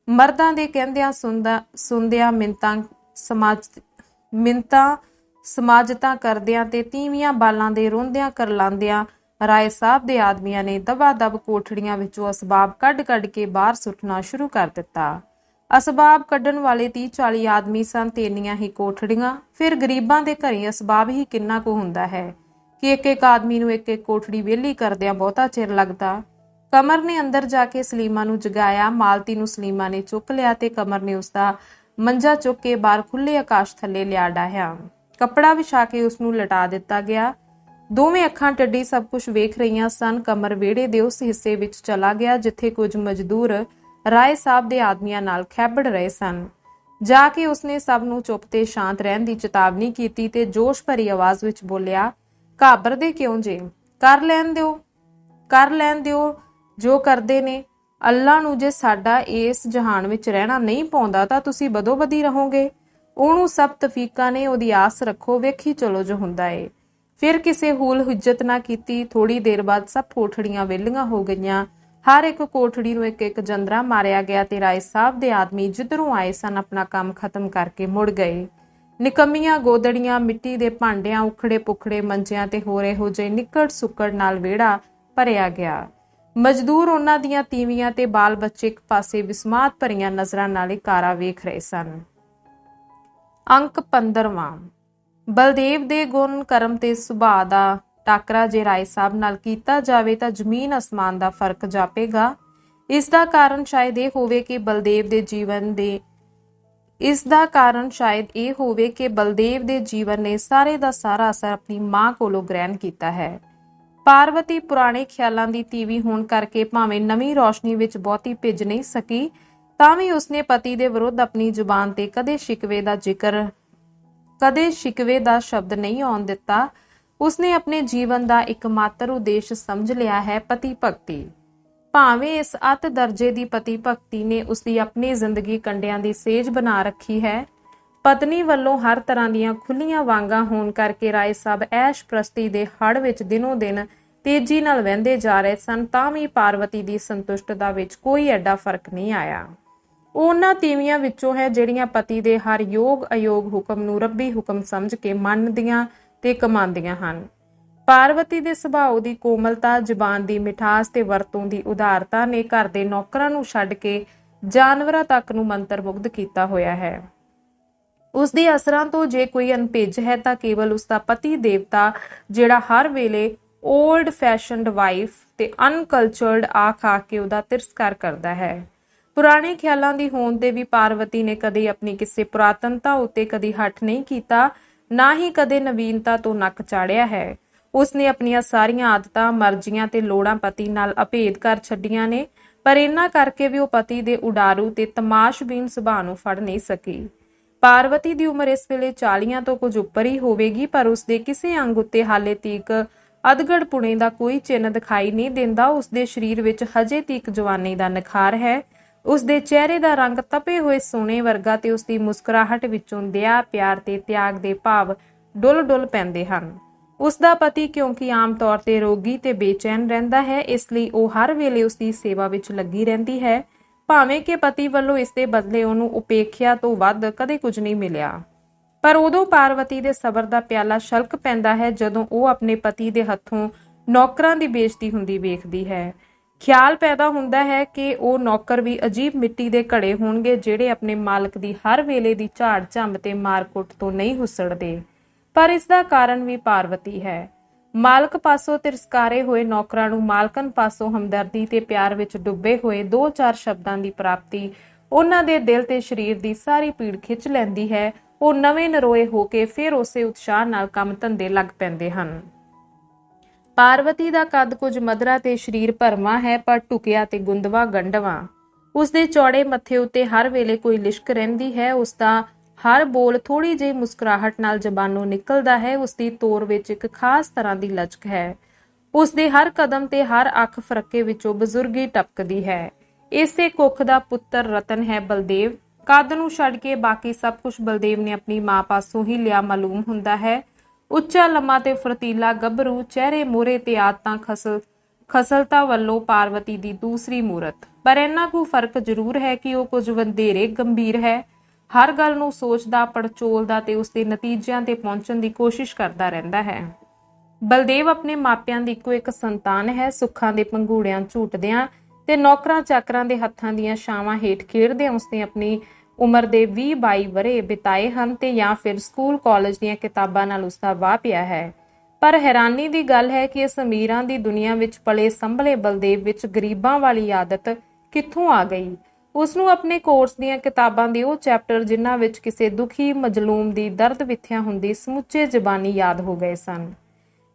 ਮਰਦਾਂ ਦੇ ਕਹਿੰਦਿਆਂ ਸੁਣਦਾ, ਸੁਣਦਿਆਂ ਮਿੰਤਾਂ ਸਮਾਜ ਮਿੰਤਾਂ ਸਮਾਜਤਾ ਕਰਦਿਆਂ ਤੇ ਤੀਵੀਆਂ ਬਾਲਾਂ ਦੇ ਰੋਂਦਿਆਂ ਕਰ ਲਾਂਦਿਆਂ ਰਾਏ ਸਾਹਿਬ ਦੇ ਆਦਮੀਆਂ ਨੇ ਦਬਾ ਦਬ ਕੋਠੜੀਆਂ ਵਿੱਚੋਂ ਅਸਬਾਬ ਕੱਢ-ਕੱਢ ਕੇ ਬਾਹਰ ਸੁੱਟਣਾ ਸ਼ੁਰੂ ਕਰ ਦਿੱਤਾ। ਅਸਬਾਬ ਕੱਢਣ ਵਾਲੇ 30 40 ਆਦਮੀ ਸਨ ਤੇ ਇੰਨੀਆਂ ਹੀ ਕੋਠੜੀਆਂ। ਫਿਰ ਗਰੀਬਾਂ ਦੇ ਘਰੇ ਅਸਬਾਬ ਹੀ ਕਿੰਨਾ ਕੁ ਹੁੰਦਾ ਹੈ? ਕਿ ਇੱਕ ਇੱਕ ਆਦਮੀ ਨੂੰ ਇੱਕ ਇੱਕ ਕੋਠੜੀ ਵਿਹਲੀ ਕਰਦਿਆਂ ਬਹੁਤਾ ਚਿਰ ਲੱਗਦਾ। ਕਮਰ ਨੇ ਅੰਦਰ ਜਾ ਕੇ ਸਲੀਮਾ ਨੂੰ ਜਗਾਇਆ, ਮਾਲਤੀ ਨੂੰ ਸਲੀਮਾ ਨੇ ਚੁੱਕ ਲਿਆ ਤੇ ਕਮਰ ਨੇ ਉਸ ਦਾ ਮੰਜਾ ਚੁੱਕ ਕੇ ਬਾਹਰ ਖੁੱਲੇ ਆਕਾਸ਼ ਥੱਲੇ ਲਿਆ ਡਾਹਿਆ। ਕੱਪੜਾ ਵਿਛਾ ਕੇ ਉਸ ਨੂੰ ਲਟਾ ਦਿੱਤਾ ਗਿਆ। ਦੋਵੇਂ ਅੱਖਾਂ ਟੱਡੀ ਸਭ ਕੁਝ ਵੇਖ ਰਹੀਆਂ ਸਨ। ਕਮਰ ਵਿਹੜੇ ਦੇ ਉਸ ਹਿੱਸੇ ਵਿੱਚ ਚਲਾ ਗਿਆ, ਜਿੱਥੇ ਕੁਝ ਮਜ਼ਦੂਰ ਰਾਏ ਸਾਹਿਬ ਦੇ ਆਦਮੀਆਂ ਨਾਲ ਖੈਬੜ ਰਹੇ ਸਨ। ਜਾ ਕੇ ਉਸਨੇ ਸਭ ਨੂੰ ਚੁੱਪ ਤੇ ਸ਼ਾਂਤ ਰਹਿਣ ਦੀ ਚੇਤਾਵਨੀ ਕੀਤੀ ਤੇ ਜੋਸ਼ ਭਰੀ ਆਵਾਜ਼ ਵਿੱਚ ਬੋਲਿਆ, ਘਾਬਰਦੇ ਕਿਉਂ ਜੇ? ਕਰ ਲੈਣ ਦਿਓ, ਕਰ ਲੈਣ ਦਿਓ, ਜੋ ਕਰਦੇ ਨੇ। ਅੱਲਾ ਨੂੰ ਜੇ ਸਾਡਾ ਇਸ ਜਹਾਨ ਵਿੱਚ ਰਹਿਣਾ ਨਹੀਂ ਪਾਉਂਦਾ ਤਾਂ ਤੁਸੀਂ ਬਦੋਬਦੀ ਰਹੋਗੇ। ਉਹਨੂੰ ਸਭ ਤਫੀਕਾਂ ਨੇ ਉਹਦੀ ਆਸ ਰੱਖੋ, ਵੇਖੀ ਚਲੋ ਜੋ ਹੁੰਦਾ ਏ। ਫਿਰ ਕਿਸੇ ਹੂਲ ਹੁਜਤ ਨਾ ਕੀਤੀ ਥੋੜੀ ਦੇਰ ਬਾਅਦ ਸਭ ਕੋਠੜੀਆਂ ਵਿਹਲੀਆਂ ਹੋ ਗਈਆਂ। ਹਰ ਇੱਕ ਕੋਠੜੀ ਨੂੰ ਇੱਕ ਇੱਕ ਜੰਦਰਾ ਮਾਰਿਆ ਗਿਆ ਤੇ ਰਾਏ ਸਾਹਿਬ ਦੇ ਆਦਮੀ ਜਿੱਧਰੋਂ ਆਏ ਸਨ, ਆਪਣਾ ਕੰਮ ਖਤਮ ਕਰਕੇ ਮੁੜ ਗਏ। ਨਿਕਮੀਆਂ ਗੋਦੜੀਆਂ, ਮਿੱਟੀ ਦੇ ਭਾਂਡਿਆਂ ਉਖੜੇ ਪੁਖੜੇ ਮੰਜਿਆਂ ਤੇ ਹੋ ਰਹੇ ਇਹੋ ਜਿਹੇ ਨਿੱਕੜ ਸੁੱਕੜ ਨਾਲ ਵਿਹੜਾ ਭਰਿਆ ਗਿਆ। ਮਜ਼ਦੂਰ ਉਹਨਾਂ ਦੀਆਂ ਤੀਵੀਆਂ ਤੇ ਬਾਲ ਬੱਚੇ ਇੱਕ ਪਾਸੇ ਵਿਸਮਾਤ ਭਰੀਆਂ ਨਜ਼ਰਾਂ ਨਾਲ ਇਹ ਕਾਰਾ ਵੇਖ ਰਹੇ ਸਨ। ਅੰਕ 15ਵਾਂ ਬਲਦੇਵ ਦੇ ਗੁਣ ਕਰਮ ਤੇ ਸੁਭਾਅ ਦਾ ਟਾਕਰਾ ਜੇ ਰਾਏ ਸਾਹਿਬ ਨਾਲ ਕੀਤਾ ਜਾਵੇ ਤਾਂ ਜ਼ਮੀਨ ਅਸਮਾਨ ਦਾ ਫ਼ਰਕ ਜਾਪੇਗਾ। ਇਸ ਦਾ ਕਾਰਨ ਸ਼ਾਇਦ ਇਹ ਹੋਵੇ ਕਿ ਬਲਦੇਵ ਦੇ ਜੀਵਨ ਦੇ ਇਸ ਦਾ ਕਾਰਨ ਸ਼ਾਇਦ ਇਹ ਹੋਵੇ ਕਿ ਬਲਦੇਵ ਦੇ ਜੀਵਨ ਨੇ ਸਾਰੇ ਦਾ ਸਾਰਾ ਅਸਰ ਆਪਣੀ ਮਾਂ ਕੋਲੋਂ ਗ੍ਰਹਿਣ ਕੀਤਾ ਹੈ। ਪਾਰਵਤੀ ਪੁਰਾਣੇ ਖਿਆਲਾਂ ਦੀ ਤੀਵੀ ਹੋਣ ਕਰਕੇ ਭਾਵੇਂ ਨਵੀਂ ਰੋਸ਼ਨੀ ਵਿੱਚ ਬਹੁਤੀ ਭਿੱਜ ਨਹੀਂ ਸਕੀ, ਤਾਂ ਵੀ ਉਸਨੇ ਪਤੀ ਦੇ ਵਿਰੁੱਧ ਆਪਣੀ ਜ਼ੁਬਾਨ ਤੇ ਕਦੇ ਸ਼ਿਕਵੇ ਦਾ ਜ਼ਿਕਰ ਕਦੇ ਸ਼ਿਕਵੇ ਦਾ ਸ਼ਬਦ ਨਹੀਂ ਆਉਣ ਦਿੱਤਾ। ਉਸਨੇ ਆਪਣੇ ਜੀਵਨ ਦਾ ਇੱਕਮਾਤਰ ਉਦੇਸ਼ ਸਮਝ ਲਿਆ ਹੈ, ਪਤੀ ਭਗਤੀ। ਭਾਵੇਂ ਇਸ ਅਤ ਦਰਜੇ ਦੀ ਪਤੀ ਭਗਤੀ ਨੇ ਉਸਦੀ ਆਪਣੀ ਜ਼ਿੰਦਗੀ ਕੰਡਿਆਂ ਦੀ ਸੇਜ ਬਣਾ ਰੱਖੀ ਹੈ, ਪਤਨੀ ਵੱਲੋਂ ਹਰ ਤਰ੍ਹਾਂ ਦੀਆਂ ਖੁੱਲੀਆਂ ਵਾਂਗਾਂ ਹੋਣ ਕਰਕੇ ਰਾਏ ਸਾਹਿਬ ਐਸ਼ ਪ੍ਰਸਤੀ ਦੇ ਹੜ ਵਿੱਚ ਦਿਨੋ ਦਿਨ ਤੇਜ਼ੀ ਨਾਲ ਵਹਿੰਦੇ ਜਾ ਰਹੇ ਸਨ, ਤਾਂ ਵੀ ਪਾਰਵਤੀ ਦੀ ਸੰਤੁਸ਼ਟਤਾ ਵਿੱਚ ਕੋਈ ਐਡਾ ਫ਼ਰਕ ਨਹੀਂ ਆਇਆ। ਉਹਨਾਂ ਤੀਵੀਆਂ ਵਿੱਚੋਂ ਹੈ ਜਿਹੜੀਆਂ ਪਤੀ ਦੇ ਹਰ ਯੋਗ ਅਯੋਗ ਹੁਕਮ ਨੂੰ ਰੱਬੀ ਹੁਕਮ ਸਮਝ ਕੇ ਮੰਨਦੀਆਂ ਤੇ ਕਮਾਉਂਦੀਆਂ ਹਨ। ਪਾਰਵਤੀ ਦੇ ਸੁਭਾਅ ਦੀ ਕੋਮਲਤਾ, ਜ਼ੁਬਾਨ ਦੀ ਮਿਠਾਸ ਤੇ ਵਰਤੋਂ ਦੀ ਉਦਾਰਤਾ ਨੇ ਘਰ ਦੇ ਨੌਕਰਾਂ ਨੂੰ ਛੱਡ ਕੇ ਜਾਨਵਰਾਂ ਤੱਕ ਨੂੰ ਮੰਤਰਮੁਗਧ ਕੀਤਾ ਹੋਇਆ ਹੈ। ਉਸ ਦੇ ਅਸਰਾਂ ਤੋਂ ਜੇ ਕੋਈ ਅਨਭਿੱਜ ਹੈ ਤਾਂ ਕੇਵਲ ਉਸ ਦਾ ਪਤੀ ਦੇਵਤਾ, ਜਿਹੜਾ ਹਰ ਵੇਲੇ 올ਡ ਫੈਸ਼ਨਡ ਵਾਈਫ ਤੇ ਅਨਕਲਚਰਡ ਆਖ ਆ ਕੇ ਉਹਦਾ ਤਿਰਸਕਾਰ ਕਰਦਾ ਹੈ। ਪੁਰਾਣੇ ਖਿਆਲਾਂ ਦੀ ਹੋਂਦ ਦੇ ਵੀ ਪਾਰਵਤੀ ਨੇ ਕਦੇ ਆਪਣੀ ਕਿਸੇ ਪੁਰਾਤਨਤਾ ਉੱਤੇ ਕਦੀ ਹੱਠ ਨਹੀਂ ਕੀਤਾ ਨਾ ਹੀ ਕਦੇ ਨਵੀਨਤਾ ਤੋਂ ਨੱਕ ਚਾੜਿਆ ਹੈ। ਉਸਨੇ ਆਪਣੀਆਂ ਸਾਰੀਆਂ ਆਦਤਾਂ, ਮਰਜ਼ੀਆਂ ਤੇ ਲੋੜਾਂ ਪਤੀ ਨਾਲ ਅਭੇਦ ਕਰ ਛੱਡੀਆਂ ਨੇ, ਪਰ ਇਹਨਾਂ ਕਰਕੇ ਵੀ ਉਹ ਪਤੀ ਦੇ ਉਡਾਰੂ ਤੇ ਤਮਾਸ਼ਬੀਨ ਸੁਭਾਅ ਨੂੰ ਫੜ ਨਹੀਂ ਸਕੀ। ਪਾਰਵਤੀ ਦੀ ਉਮਰ ਇਸ ਵੇਲੇ 40 ਤੋਂ ਕੁਝ ਉੱਪਰ ਹੀ ਹੋਵੇਗੀ, ਪਰ ਉਸਦੇ ਕਿਸੇ ਅੰਗ ਉੱਤੇ ਹਾਲੇ ਤੀਕ ਅਧਗੜ ਪੁਣੇ ਦਾ ਕੋਈ ਚਿੰਨ੍ਹ ਦਿਖਾਈ ਨਹੀਂ ਦਿੰਦਾ। ਉਸਦੇ ਸਰੀਰ ਵਿੱਚ ਹਜੇ ਤੀਕ ਜਵਾਨੀ ਦਾ ਨਿਖਾਰ ਹੈ। ਉਸ ਦੇ ਚਿਹਰੇ ਦਾ ਰੰਗ ਤਪੇ ਹੋਏ ਸੋਨੇ ਵਰਗਾ ਤੇ ਉਸ ਦੀ ਮੁਸਕਰਾਹਟ ਵਿੱਚੋਂ ਦਇਆ ਪਿਆਰ ਤੇ ਤਿਆਗ ਦੇ ਭਾਵ ਡੁੱਲ-ਡੁੱਲ ਪੈਂਦੇ ਹਨ। ਉਸ ਦਾ ਪਤੀ ਕਿਉਂਕਿ ਆਮ ਤੌਰ ਤੇ ਰੋਗੀ ਤੇ ਬੇਚੈਨ ਰਹਿੰਦਾ ਹੈ, ਇਸ ਲਈ ਉਹ ਹਰ ਵੇਲੇ ਉਸ ਦੀ ਸੇਵਾ ਵਿੱਚ ਲੱਗੀ ਰਹਿੰਦੀ ਹੈ। ਭਾਵੇਂ ਕਿ ਪਤੀ ਵੱਲੋਂ ਇਸ ਦੇ ਬਦਲੇ ਉਹਨੂੰ ਉਪੇਖਿਆ ਤੋਂ ਵੱਧ ਕਦੇ ਕੁਝ ਨਹੀਂ ਮਿਲਿਆ। ਪਰ ਉਦੋਂ ਪਾਰਵਤੀ ਦੇ ਸਬਰ ਦਾ ਪਿਆਲਾ ਛਲਕ ਪੈਂਦਾ ਹੈ ਜਦੋਂ ਉਹ ਆਪਣੇ ਪਤੀ ਦੇ ਹੱਥੋਂ ਨੌਕਰਾਂ ਦੀ ਬੇਇੱਜ਼ਤੀ ਹੁੰਦੀ ਵੇਖਦੀ ਹੈ। ਖਿਆਲ ਪੈਦਾ ਹੁੰਦਾ ਹੈ ਕਿ ਉਹ ਨੌਕਰ ਵੀ ਅਜੀਬ ਮਿੱਟੀ ਦੇ ਘੜੇ ਹੋਣਗੇ ਜਿਹੜੇ ਆਪਣੇ ਮਾਲਕ ਦੀ ਹਰ ਵੇਲੇ ਦੀ ਝਾੜ ਝੰਬ ਤੇ ਮਾਰਕੁੱਟ ਤੋਂ ਨਹੀਂ ਹੁਸੜਦੇ। ਪਰ ਇਸ ਦਾ ਕਾਰਨ ਵੀ ਪਾਰਵਤੀ ਹੈ। ਮਾਲਕ ਪਾਸੋਂ ਤਿਰਸਕਾਰੇ ਹੋਏ ਨੌਕਰਾਂ ਨੂੰ ਮਾਲਕਨ ਪਾਸੋਂ ਹਮਦਰਦੀ ਤੇ ਪਿਆਰ ਵਿੱਚ ਡੁੱਬੇ ਹੋਏ ਦੋ ਚਾਰ ਸ਼ਬਦਾਂ ਦੀ ਪ੍ਰਾਪਤੀ ਉਹਨਾਂ ਦੇ ਦਿਲ ਤੇ ਸਰੀਰ ਦੀ ਸਾਰੀ ਪੀੜ ਖਿੱਚ ਲੈਂਦੀ ਹੈ। ਉਹ ਨਵੇਂ ਨਰੋਏ ਹੋ ਕੇ ਫਿਰ ਉਸੇ ਉਤਸ਼ਾਹ ਨਾਲ ਕੰਮ ਧੰਦੇ ਲੱਗ ਪੈਂਦੇ ਹਨ। ਪਾਰਵਤੀ ਦਾ ਕੱਦ ਕੁਝ ਮਧਰਾ ਤੇ ਸਰੀਰ ਭਰਮਾ ਹੈ, ਪਰ ਟੁਕਿਆ ਤੇ ਗੁੰਦਵਾ ਗੰਡਵਾ ਉਸ ਦੇ ਚੌੜੇ ਮੱਥੇ ਉੱਤੇ ਹਰ ਵੇਲੇ ਕੋਈ ਲਿਸ਼ਕ ਰਹਿੰਦੀ ਹੈ, ਉਸ ਦਾ ਹਰ ਬੋਲ ਥੋੜੀ ਜਿਹੀ ਮੁਸਕਰਾਹਟ ਨਾਲ ਜ਼ਬਾਨੋਂ ਨਿਕਲਦਾ ਹੈ, ਉਸ ਦੀ ਤੋਰ ਵਿੱਚ ਇੱਕ ਖਾਸ ਤਰ੍ਹਾਂ ਦੀ ਲਚਕ ਹੈ। ਉਸ ਦੇ ਹਰ ਕਦਮ ਤੇ ਹਰ ਅੱਖ ਫਰੱਕੇ ਵਿੱਚੋਂ ਬਜ਼ੁਰਗੀ ਟਪਕਦੀ ਹੈ। ਇਸੇ ਕੁੱਖ ਦਾ ਪੁੱਤਰ ਰਤਨ ਹੈ ਬਲਦੇਵ। ਕੱਦ ਨੂੰ ਛੱਡ ਕੇ ਬਾਕੀ ਸਭ ਕੁਝ ਬਲਦੇਵ ਨੇ ਆਪਣੀ ਮਾਂ ਪਾਸੋਂ ਹੀ ਲਿਆ ਮਾਲੂਮ ਹੁੰਦਾ ਹੈ। ਉੱਚਾ ਲੰਮਾ ਤੇ ਫਰਤੀਲਾ ਗੱਭਰੂ, ਚਿਹਰੇ ਮੋਰੇ ਤੇ ਆਦਤਾਂ ਖਸਲ ਖਸਲਤਾ ਵੱਲੋਂ ਪਾਰਵਤੀ ਦੀ ਦੂਸਰੀ ਮੂਰਤ। ਪਰ ਇੰਨਾ ਕੁ ਫ਼ਰਕ ਜ਼ਰੂਰ ਹੈ ਕਿ ਉਹ ਕੁਝ ਵਧੇਰੇ ਗੰਭੀਰ ਹੈ। ਹਰ ਗੱਲ ਨੂੰ ਸੋਚਦਾ, ਪੜਚੋਲਦਾ ਤੇ ਉਸ ਦੇ ਨਤੀਜਿਆਂ ਤੇ ਪਹੁੰਚਣ ਦੀ ਕੋਸ਼ਿਸ਼ ਕਰਦਾ ਰਹਿੰਦਾ ਹੈ। ਬਲਦੇਵ ਆਪਣੇ ਮਾਪਿਆਂ ਦੀ ਇੱਕੋ ਇੱਕ ਸੰਤਾਨ ਹੈ। ਸੁੱਖਾਂ ਦੇ ਪੰਘੂੜਿਆਂ ਝੂਟਦਿਆਂ ਤੇ ਨੌਕਰਾਂ ਚਾਕਰਾਂ ਦੇ ਹੱਥਾਂ ਦੀਆਂ ਛਾਵਾਂ ਹੇਠ ਖੇਡਦਿਆਂ ਉਸਨੇ ਆਪਣੀ ਉਮਰ ਦੇ 20-22 ਵਰੇ ਬਿਤਾਏ ਹਨ ਤੇ ਜਾਂ ਫਿਰ ਸਕੂਲ, ਕਾਲਜ ਦੀਆਂ ਕਿਤਾਬਾਂ ਨਾਲ ਉਸਦਾ ਵਾਹ ਪਿਆ ਹੈ। ਪਰ ਹੈਰਾਨੀ ਦੀ ਗੱਲ ਹੈ ਕਿ ਇਸ ਅਮੀਰਾਂ ਦੀ ਦੁਨੀਆ ਵਿੱਚ ਪਲੇ ਸੰਭਲੇ ਬਲਦੇਵ ਵਿੱਚ ਗਰੀਬਾਂ ਵਾਲੀ ਆਦਤ ਕਿੱਥੋਂ ਆ ਗਈ? ਉਸ ਨੂੰ ਆਪਣੇ ਕੋਰਸ ਦੀਆਂ ਕਿਤਾਬਾਂ ਦੇ ਉਹ ਚੈਪਟਰ ਜਿਨ੍ਹਾਂ ਵਿੱਚ ਕਿਸੇ ਦੁਖੀ ਮਜਲੂਮ ਦੀ ਦਰਦ ਵਿਥਿਆ ਹੁੰਦੀ ਸਮੁੱਚੇ ਜ਼ਬਾਨੀ ਯਾਦ ਹੋ ਗਏ ਸਨ।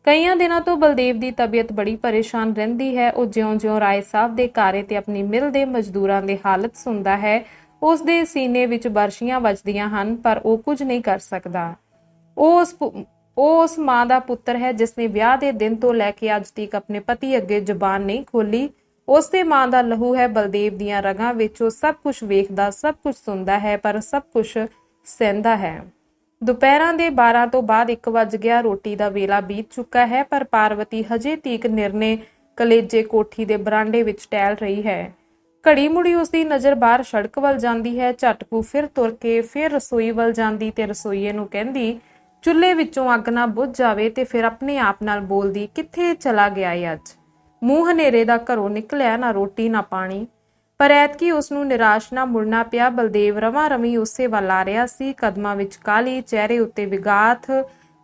ਕਈਆਂ ਦਿਨਾਂ ਤੋਂ ਬਲਦੇਵ ਦੀ ਤਬੀਅਤ ਬੜੀ ਪਰੇਸ਼ਾਨ ਰਹਿੰਦੀ ਹੈ। ਉਹ ਜਿਉਂ-ਜਿਉਂ ਰਾਏ ਸਾਹਿਬ ਦੇ ਕਾਰੇ ਤੇ ਆਪਣੀ ਮਿਲ ਦੇ ਮਜ਼ਦੂਰਾਂ ਦੀ ਹਾਲਤ ਸੁਣਦਾ ਹੈ ਉਸ ਦੇ ਸੀਨੇ ਵਿੱਚ ਬਰਸ਼ੀਆਂ ਵੱਜਦੀਆਂ ਹਨ, ਪਰ ਉਹ ਕੁਝ ਨਹੀਂ ਕਰ ਸਕਦਾ। ਉਹ ਉਸ ਪੁ- ਉਹ ਉਸ ਮਾਂ ਦਾ ਪੁੱਤਰ ਹੈ, ਜਿਸ ਨੇ ਵਿਆਹ ਦੇ ਦਿਨ ਤੋਂ ਲੈ ਕੇ ਅੱਜ ਤੱਕ ਆਪਣੇ ਪਤੀ ਅੱਗੇ ਜ਼ੁਬਾਨ ਨਹੀਂ ਖੋਲੀ ਉਸ ਦੇ ਮਾਂ ਦਾ ਲਹੂ ਹੈ, ਬਲਦੇਵ ਦੀਆਂ ਰਗਾਂ ਵਿੱਚ ਉਹ ਸਭ ਕੁਝ ਵੇਖਦਾ, ਸਭ ਕੁਝ ਸੁਣਦਾ ਹੈ, ਪਰ ਸਭ ਕੁਝ ਸਹਿੰਦਾ ਹੈ। ਦੁਪਹਿਰਾਂ ਦੇ 12 ਤੋਂ ਬਾਅਦ 1 ਵੱਜ ਗਿਆ, ਰੋਟੀ ਦਾ ਵੇਲਾ ਬੀਤ ਚੁੱਕਾ ਹੈ, ਪਰ ਪਾਰਵਤੀ ਹਜੇ ਤੀਕ ਨਿਰਨੇ ਕਲੇਜੇ ਕੋਠੀ ਦੇ ਬਰਾਂਡੇ ਵਿੱਚ ਟਹਿਲ ਰਹੀ ਹੈ। ਘੜੀ ਮੁੜੀ ਉਸ ਦੀ ਨਜ਼ਰ ਬਾਹਰ ਸੜਕ ਵੱਲ ਜਾਂਦੀ ਹੈ ਝਟਕੂ ਫਿਰ ਤੁਰ ਕੇ ਫਿਰ ਰਸੋਈ ਵੱਲ ਜਾਂਦੀ ਤੇ ਰਸੋਈਏ ਨੂੰ ਕਹਿੰਦੀ, ਚੁੱਲ੍ਹੇ ਵਿੱਚੋਂ ਅੱਗ ਨਾ ਬੁੱਝ ਜਾਵੇ ਤੇ ਫਿਰ ਆਪਣੇ ਆਪ ਨਾਲ ਬੋਲਦੀ, ਕਿੱਥੇ ਚਲਾ ਗਿਆ ਏ ਅੱਜ? ਮੂੰਹ ਹਨੇਰੇ ਦਾ ਘਰੋਂ ਨਿਕਲਿਆ ਨਾ ਰੋਟੀ ਨਾ ਪਾਣੀ। ਪਰ ਐਤਕੀ ਉਸ ਨੂੰ ਨਿਰਾਸ਼ ਨਾ ਮੁੜਨਾ ਪਿਆ, ਬਲਦੇਵ ਰਵਾਂ ਰਵੀ ਉਸੇ ਵੱਲ ਆ ਰਿਹਾ ਸੀ, ਕਦਮਾਂ ਵਿੱਚ ਕਾਲੀ, ਚਿਹਰੇ ਉੱਤੇ ਵਿਗਾਥ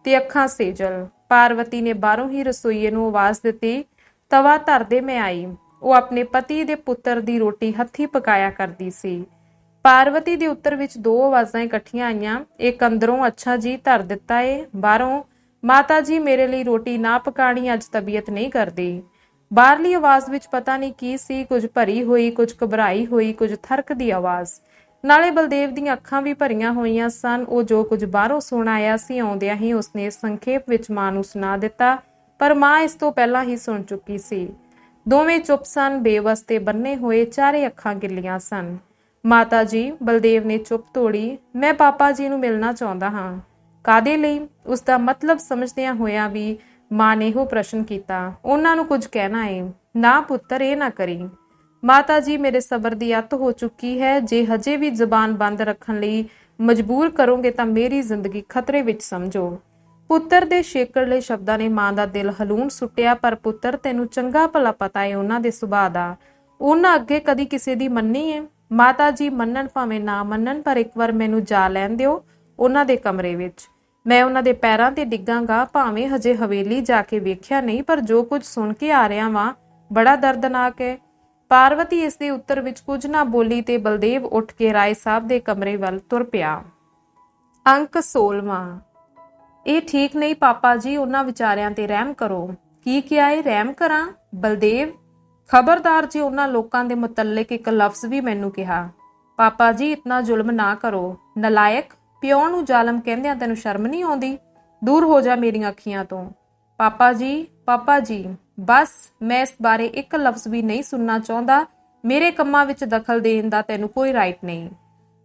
ਤੇ ਅੱਖਾਂ ਸੇਜਲ। ਪਾਰਵਤੀ ਨੇ ਬਾਹਰੋਂ ਹੀ ਰਸੋਈਏ ਨੂੰ ਆਵਾਜ਼ ਦਿੱਤੀ, ਤਵਾ ਧਰ ਦੇ, ਮੈਂ ਆਈ। ਉਹ ਆਪਣੇ ਪਤੀ ਦੇ ਪੁੱਤਰ ਦੀ ਰੋਟੀ ਹੱਥੀ ਪਕਾਇਆ ਕਰਦੀ ਸੀ। ਪਾਰਵਤੀ ਦੇ ਉੱਤਰ ਵਿੱਚ ਦੋ ਆਵਾਜ਼ਾਂ ਇਕੱਠੀਆਂ ਆਈਆਂ। ਇੱਕ, ਅੰਦਰੋਂ ਅੱਛਾ ਜੀ, ਧਰ ਦਿੱਤਾ ਏ। ਬਾਹਰੋਂ, ਮਾਤਾ ਜੀ, ਮੇਰੇ ਲਈ ਰੋਟੀ ਨਾ ਪਕਾਣੀ, ਅੱਜ ਤਬੀਅਤ ਨਹੀਂ ਕਰਦੀ। ਬਾਹਰਲੀ ਆਵਾਜ਼ ਵਿੱਚ ਪਤਾ ਨਹੀਂ ਕੀ ਸੀ, ਕੁਝ ਭਰੀ ਹੋਈ, ਕੁਝ ਘਬਰਾਈ ਹੋਈ, ਕੁਝ ਥਰਕਦੀ ਆਵਾਜ਼। ਨਾਲੇ ਬਲਦੇਵ ਦੀਆਂ ਅੱਖਾਂ ਵੀ ਭਰੀਆਂ ਹੋਈਆਂ ਸਨ। ਉਹ ਜੋ ਕੁਝ ਬਾਹਰੋਂ ਸੁਣ ਆਇਆ ਸੀ, ਆਉਂਦਿਆਂ ਹੀ ਉਸਨੇ ਸੰਖੇਪ ਵਿੱਚ ਮਾਂ ਨੂੰ ਸੁਣਾ ਦਿੱਤਾ, ਪਰ ਮਾਂ ਇਸ ਤੋਂ ਪਹਿਲਾਂ ਹੀ ਸੁਣ ਚੁੱਕੀ ਸੀ। ਦੋਵੇਂ ਚੁੱਪ ਸਨ, ਬੇਵਸ ਤੇ ਬੰਨੇ ਹੋਏ ਚਾਰੇ ਅੱਖਾਂ ਗਿੱਲੀਆਂ ਸਨ। ਮਾਤਾ ਜੀ, ਬਲਦੇਵ ਨੇ ਚੁੱਪ ਤੋੜੀ, ਮੈਂ ਪਾਪਾ ਜੀ ਨੂੰ ਮਿਲਣਾ ਚਾਹੁੰਦਾ ਹਾਂ। ਕਾਦੇ ਲਈ? ਉਸ ਦਾ ਮਤਲਬ ਸਮਝਦਿਆਂ ਹੋਇਆਂ ਵੀ ਮਾਂ ਨੇ ਉਹ ਪ੍ਰਸ਼ਨ ਕੀਤਾ, ਉਹਨਾਂ ਨੂੰ ਕੁਝ ਕਹਿਣਾ ਏ। ਨਾ ਪੁੱਤਰ, ਇਹ ਨਾ ਕਰੀ। ਮਾਤਾ ਜੀ, ਮੇਰੇ ਸਬਰ ਦੀ ਅੱਤ ਹੋ ਚੁੱਕੀ ਹੈ। ਜੇ ਹਜੇ ਵੀ ਜ਼ੁਬਾਨ ਬੰਦ ਰੱਖਣ ਲਈ ਮਜਬੂਰ ਕਰੋਗੇ ਤਾਂ ਮੇਰੀ ਜ਼ਿੰਦਗੀ ਖਤਰੇ ਵਿੱਚ ਸਮਝੋ। ਪੁੱਤਰ ਦੇ ਛੇਕੜਲੇ ਸ਼ਬਦਾਂ ਨੇ ਮਾਂ ਦਾ ਦਿਲ ਹਲੂਣ ਸੁੱਟਿਆ, ਪਰ ਪੁੱਤਰ ਤੈਨੂੰ ਚੰਗਾ ਭਲਾ ਪਤਾ ਏ, ਉਹਨਾਂ ਦੇ ਸੁਭਾਅ ਦਾ। ਉਹਨਾਂ ਅੱਗੇ ਕਦੀ ਕਿਸੇ ਦੀ ਮੰਨੀ ਏ। ਮਾਤਾ ਜੀ, ਮੰਨਣ ਭਾਵੇਂ ਨਾ ਮੰਨਣ, ਪਰ ਇੱਕ ਵਾਰ ਮੈਨੂੰ ਜਾ ਲੈਣ ਦਿਓ ਉਹਨਾਂ ਦੇ ਕਮਰੇ ਵਿੱਚ। ਮੈਂ ਉਹਨਾਂ ਦੇ ਪੈਰਾਂ ਤੇ ਡਿੱਗਾਂਗਾ, ਭਾਵੇਂ ਹਜੇ ਹਵੇਲੀ ਜਾ ਕੇ ਵੇਖਿਆ ਨਹੀਂ, ਪਰ ਜੋ ਕੁਝ ਸੁਣ ਕੇ ਆ ਰਿਹਾ ਵਾਂ, ਬੜਾ ਦਰਦਨਾਕ ਹੈ ਪਾਰਵਤੀ ਇਸ ਦੇ ਉੱਤਰ ਵਿੱਚ ਕੁਝ ਨਾ ਬੋਲੀ ਤੇ ਬਲਦੇਵ ਉੱਠ ਕੇ ਰਾਏ ਸਾਹਿਬ ਦੇ ਕਮਰੇ ਵੱਲ ਤੁਰ ਪਿਆ। ਅੰਕ 16ਵਾਂ ਇਹ ਠੀਕ ਨਹੀਂ, ਪਾਪਾ ਜੀ, ਉਹਨਾਂ ਵਿਚਾਰਿਆਂ ਤੇ ਰਹਿਮ ਕਰੋ। ਕੀ ਕਿਹਾ ਏ ਰਹਿਮ ਕਰਾਂ? ਬਲਦੇਵ? ਖਬਰਦਾਰ ਜੀ, ਉਹਨਾਂ ਲੋਕਾਂ ਦੇ ਮੁਤਲਕ ਇੱਕ ਲਫ਼ਜ਼ ਵੀ ਮੈਨੂੰ ਕਿਹਾ। ਪਾਪਾ ਜੀ, ਇਤਨਾ ਜ਼ੁਲਮ ਨਾ ਕਰੋ। ਨਲਾਇਕ? ਪਿਓ ਨੂੰ ਜ਼ਾਲਮ ਕਹਿੰਦਿਆਂ ਤੈਨੂੰ ਸ਼ਰਮ ਨਹੀਂ ਆਉਂਦੀ? ਦੂਰ ਹੋ ਜਾ ਮੇਰੀਆਂ ਅੱਖੀਆਂ ਤੋਂ। ਪਾਪਾ ਜੀ ਪਾਪਾ ਜੀ, ਬਸ, ਮੈਂ ਇਸ ਬਾਰੇ ਇੱਕ ਲਫ਼ਜ਼ ਵੀ ਨਹੀਂ ਸੁਣਨਾ ਚਾਹੁੰਦਾ। ਮੇਰੇ ਕੰਮਾਂ ਵਿੱਚ ਦਖਲ ਦੇਣ ਦਾ ਤੈਨੂੰ ਕੋਈ ਰਾਈਟ ਨਹੀਂ।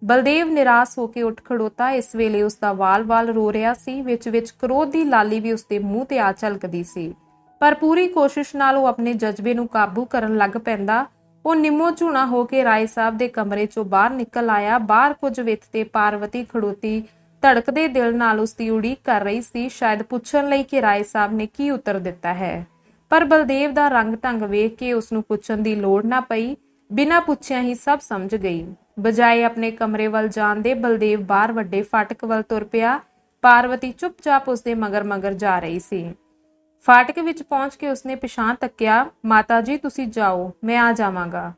ਬਲਦੇਵ ਨਿਰਾਸ਼ ਹੋ ਕੇ ਉੱਠ ਖੜੋਤਾ। ਇਸ ਵੇਲੇ ਉਸ ਦਾ ਵਾਲ-ਵਾਲ ਰੋ ਰਿਹਾ ਸੀ ਵਿੱਚ ਵਿੱਚ ਕ੍ਰੋਧ ਦੀ ਲਾਲੀ ਵੀ ਉਸ ਦੇ ਮੂੰਹ ਤੇ ਆ ਝਲਕਦੀ ਸੀ। ਪਰ ਪੂਰੀ ਕੋਸ਼ਿਸ਼ ਨਾਲ ਉਹ ਆਪਣੇ ਜਜ਼ਬੇ ਨੂੰ ਕਾਬੂ ਕਰਨ ਲੱਗ ਪੈਂਦਾ। ਉਹ ਨਿੰਮੋ ਝੂਣਾ ਹੋ ਕੇ ਰਾਏ ਸਾਹਿਬ ਦੇ ਕਮਰੇ ਚੋਂ ਬਾਹਰ ਨਿਕਲ ਆਇਆ। ਬਾਹਰ ਕੁਝ ਵਿੱਥ ਤੇ ਪਾਰਵਤੀ ਖੜੋਤੀ ਧੜਕਦੇ ਦਿਲ ਨਾਲ ਉਸ ਦੀ ਉਡੀਕ ਕਰ ਰਹੀ ਸੀ। ਸ਼ਾਇਦ ਪੁੱਛਣ ਲਈ ਕਿ ਰਾਏ ਸਾਹਿਬ ਨੇ ਕੀ ਉੱਤਰ ਦਿੱਤਾ ਹੈ। ਪਰ ਬਲਦੇਵ ਦਾ ਰੰਗ ਢੰਗ ਵੇਖ ਕੇ ਉਸ ਨੂੰ ਪੁੱਛਣ ਦੀ ਲੋੜ ਨਾ ਪਈ। ਬਿਨਾਂ ਪੁੱਛਿਆ ਹੀ ਸਭ ਸਮਝ ਗਈ। ਬਜਾਏ ਆਪਣੇ ਕਮਰੇ ਵੱਲ ਜਾਣ ਦੇ ਬਲਦੇਵ ਬਾਹਰ ਵੱਡੇ ਫਾਟਕ ਵੱਲ ਤੁਰ ਪਿਆ। ਪਾਰਵਤੀ ਚੁੱਪਚਾਪ ਉਸ ਦੇ ਮਗਰ ਮਗਰ ਜਾ ਰਹੀ ਸੀ। ਫਾਟਕ ਵਿੱਚ ਪਹੁੰਚ ਕੇ ਉਸਨੇ ਪਿਛਾਂ ਤੱਕਿਆ, ਮਾਤਾ ਜੀ, ਤੁਸੀਂ ਜਾਓ, ਮੈਂ ਆ ਜਾਵਾਂਗਾ।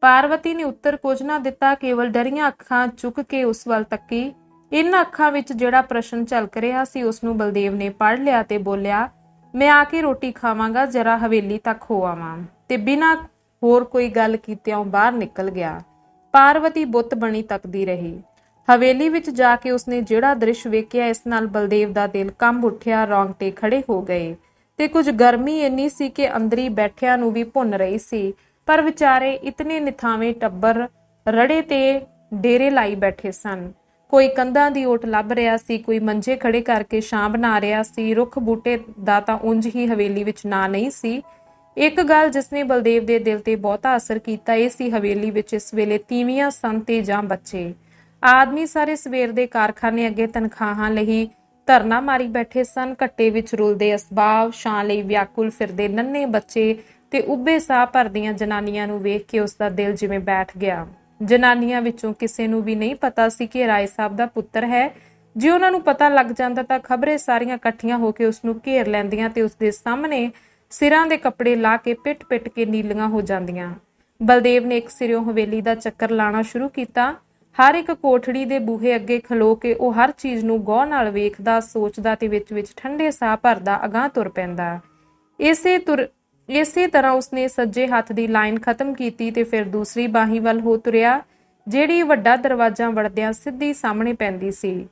ਪਾਰਵਤੀ ਨੇ ਉੱਤਰ ਕੁਝ ਨਾ ਦਿੱਤਾ, ਕੇਵਲ ਡਰੀਆਂ ਅੱਖਾਂ ਚੁੱਕ ਕੇ ਉਸ ਵੱਲ ਤੱਕੀ। ਇਨ ਅੱਖਾਂ ਵਿੱਚ ਜਿਹੜਾ ਪ੍ਰਸ਼ਨ ਝਲਕ ਰਿਹਾ ਸੀ ਉਸ ਨੂੰ ਬਲਦੇਵ ਨੇ ਪੜ ਲਿਆ ਤੇ ਬੋਲਿਆ, ਮੈਂ ਆ ਕੇ ਰੋਟੀ ਖਾਵਾਂਗਾ, ਜਰਾ ਹਵੇਲੀ ਤੱਕ ਹੋ ਆਵਾਂ। ਤੇ ਬਿਨਾਂ ਹੋਰ ਕੋਈ ਗੱਲ ਕੀਤਿਆਂ ਬਾਹਰ ਨਿਕਲ ਗਿਆ। ਪਾਰਵਤੀ ਬੁੱਤ ਬਣੀ ਤੱਕਦੀ ਰਹੀ। ਹਵੇਲੀ ਵਿੱਚ ਜਾ ਕੇ ਉਸਨੇ ਜਿਹੜਾ ਦ੍ਰਿਸ਼ ਵੇਖਿਆ, ਇਸ ਨਾਲ ਬਲਦੇਵ ਦਾ ਦਿਲ ਕੰਬ ਉੱਠਿਆ, ਰੌਂਗਟੇ ਖੜੇ ਹੋ ਗਏ ਤੇ ਕੁਝ ਗਰਮੀ ਇੰਨੀ ਸੀ ਕਿ ਅੰਦਰੀ ਬੈਠਿਆਂ ਨੂੰ ਵੀ ਭੁੰਨ ਰਹੀ ਸੀ। ਪਰ ਵਿਚਾਰੇ ਇਤਨੇ ਨਿਥਾਵੇਂ ਟੱਬਰ, ਰੜੇ ਤੇ ਡੇਰੇ ਲਾਈ ਬੈਠੇ ਸਨ। ਕੋਈ ਕੰਧਾਂ ਦੀ ਓਟ ਲੱਭ ਰਿਹਾ ਸੀ, ਕੋਈ ਮੰਜੇ ਖੜੇ ਕਰਕੇ ਛਾਂ ਬਣਾ ਰਿਹਾ ਸੀ। ਰੁੱਖ ਬੂਟੇ ਦਾ ਤਾਂ ਉਂਝ ਹੀ ਹਵੇਲੀ ਵਿੱਚ ਨਾ ਨਹੀਂ ਸੀ। ਇੱਕ ਗੱਲ ਜਿਸਨੇ ਬਲਦੇਵ ਦੇ ਦਿਲ ਤੇ ਬਹੁਤਾ ਅਸਰ ਕੀਤਾ, ਇਹ ਸੀ ਹਵੇਲੀ ਵਿੱਚ ਇਸ ਵੇਲੇ ਤੀਵੀਆਂ ਸਨ ਤੇ ਜਾਂ ਬੱਚੇ। ਆਦਮੀ ਸਾਰੇ ਸਵੇਰ ਦੇ ਕਾਰਖਾਨੇ ਅੱਗੇ ਤਨਖਾਹਾਂ ਲਈ ਧਰਨਾ ਮਾਰੀ ਬੈਠੇ ਸਨ। ਘੱਟੇ ਵਿੱਚ ਰੁਲਦੇ ਅਸਬਾਬ ਛਾਂ ਲਈ ਵਿਆਕੁਲ ਫਿਰਦੇ ਨੰਨੇ ਬੱਚੇ ਤੇ ਉੱਬੇ ਸਾਹ ਭਰਦੀਆਂ ਜਨਾਨੀਆਂ ਨੂੰ ਵੇਖ ਕੇ ਉਸ ਦਾ ਦਿਲ ਜਿਵੇਂ ਬੈਠ ਗਿਆ। ਜਨਾਨੀਆਂ ਵਿੱਚੋਂ ਕਿਸੇ ਨੂੰ ਵੀ ਨਹੀਂ ਪਤਾ ਸੀ ਕਿ ਰਾਏ ਸਾਹਿਬ ਦਾ ਪੁੱਤਰ ਹੈ। ਜੇ ਉਹਨਾਂ ਨੂੰ ਪਤਾ ਲੱਗ ਜਾਂਦਾ ਤਾਂ ਖਬਰੇ ਸਾਰੀਆਂ ਇਕੱਠੀਆਂ ਹੋ ਕੇ ਉਸ ਨੂੰ ਘੇਰ ਲੈਂਦੀਆਂ ਤੇ ਉਸ ਦੇ ਸਾਹਮਣੇ ਸਿਰਾਂ ਦੇ ਕੱਪੜੇ ਲਾ ਕੇ ਪਿੱਟ-ਪਿੱਟ ਕੇ ਨੀਲੀਆਂ ਹੋ ਜਾਂਦੀਆਂ। ਬਲਦੇਵ ਨੇ ਇੱਕ ਸਿਰਿਓਂ ਹਵੇਲੀ ਦਾ ਚੱਕਰ ਲਾਣਾ ਸ਼ੁਰੂ ਕੀਤਾ। ਹਰ ਇੱਕ ਕੋਠੜੀ ਦੇ ਬੂਹੇ ਅੱਗੇ ਖਲੋ ਕੇ ਉਹ ਹਰ ਚੀਜ਼ ਨੂੰ ਗੌਰ ਨਾਲ ਵੇਖਦਾ, ਸੋਚਦਾ ਤੇ ਵਿੱਚ-ਵਿੱਚ ਠੰਡੇ ਸਾਹ ਭਰਦਾ ਅਗਾਹ ਤੁਰ ਪੈਂਦਾ। ਇਸੇ ਤੁਰ, ਇਸੇ ਤਰ੍ਹਾਂ ਉਸਨੇ ਸੱਜੇ ਹੱਥ ਦੀ ਲਾਈਨ ਖਤਮ ਕੀਤੀ ਤੇ ਫਿਰ ਦੂਸਰੀ ਬਾਹੀ ਵੱਲ ਹੋ ਤੁਰਿਆ, ਜਿਹੜੀ ਵੱਡਾ ਦਰਵਾਜ਼ਾ ਵੜਦਿਆਂ ਸਿੱਧੀ ਸਾਹਮਣੇ ਪੈਂਦੀ ਸੀ।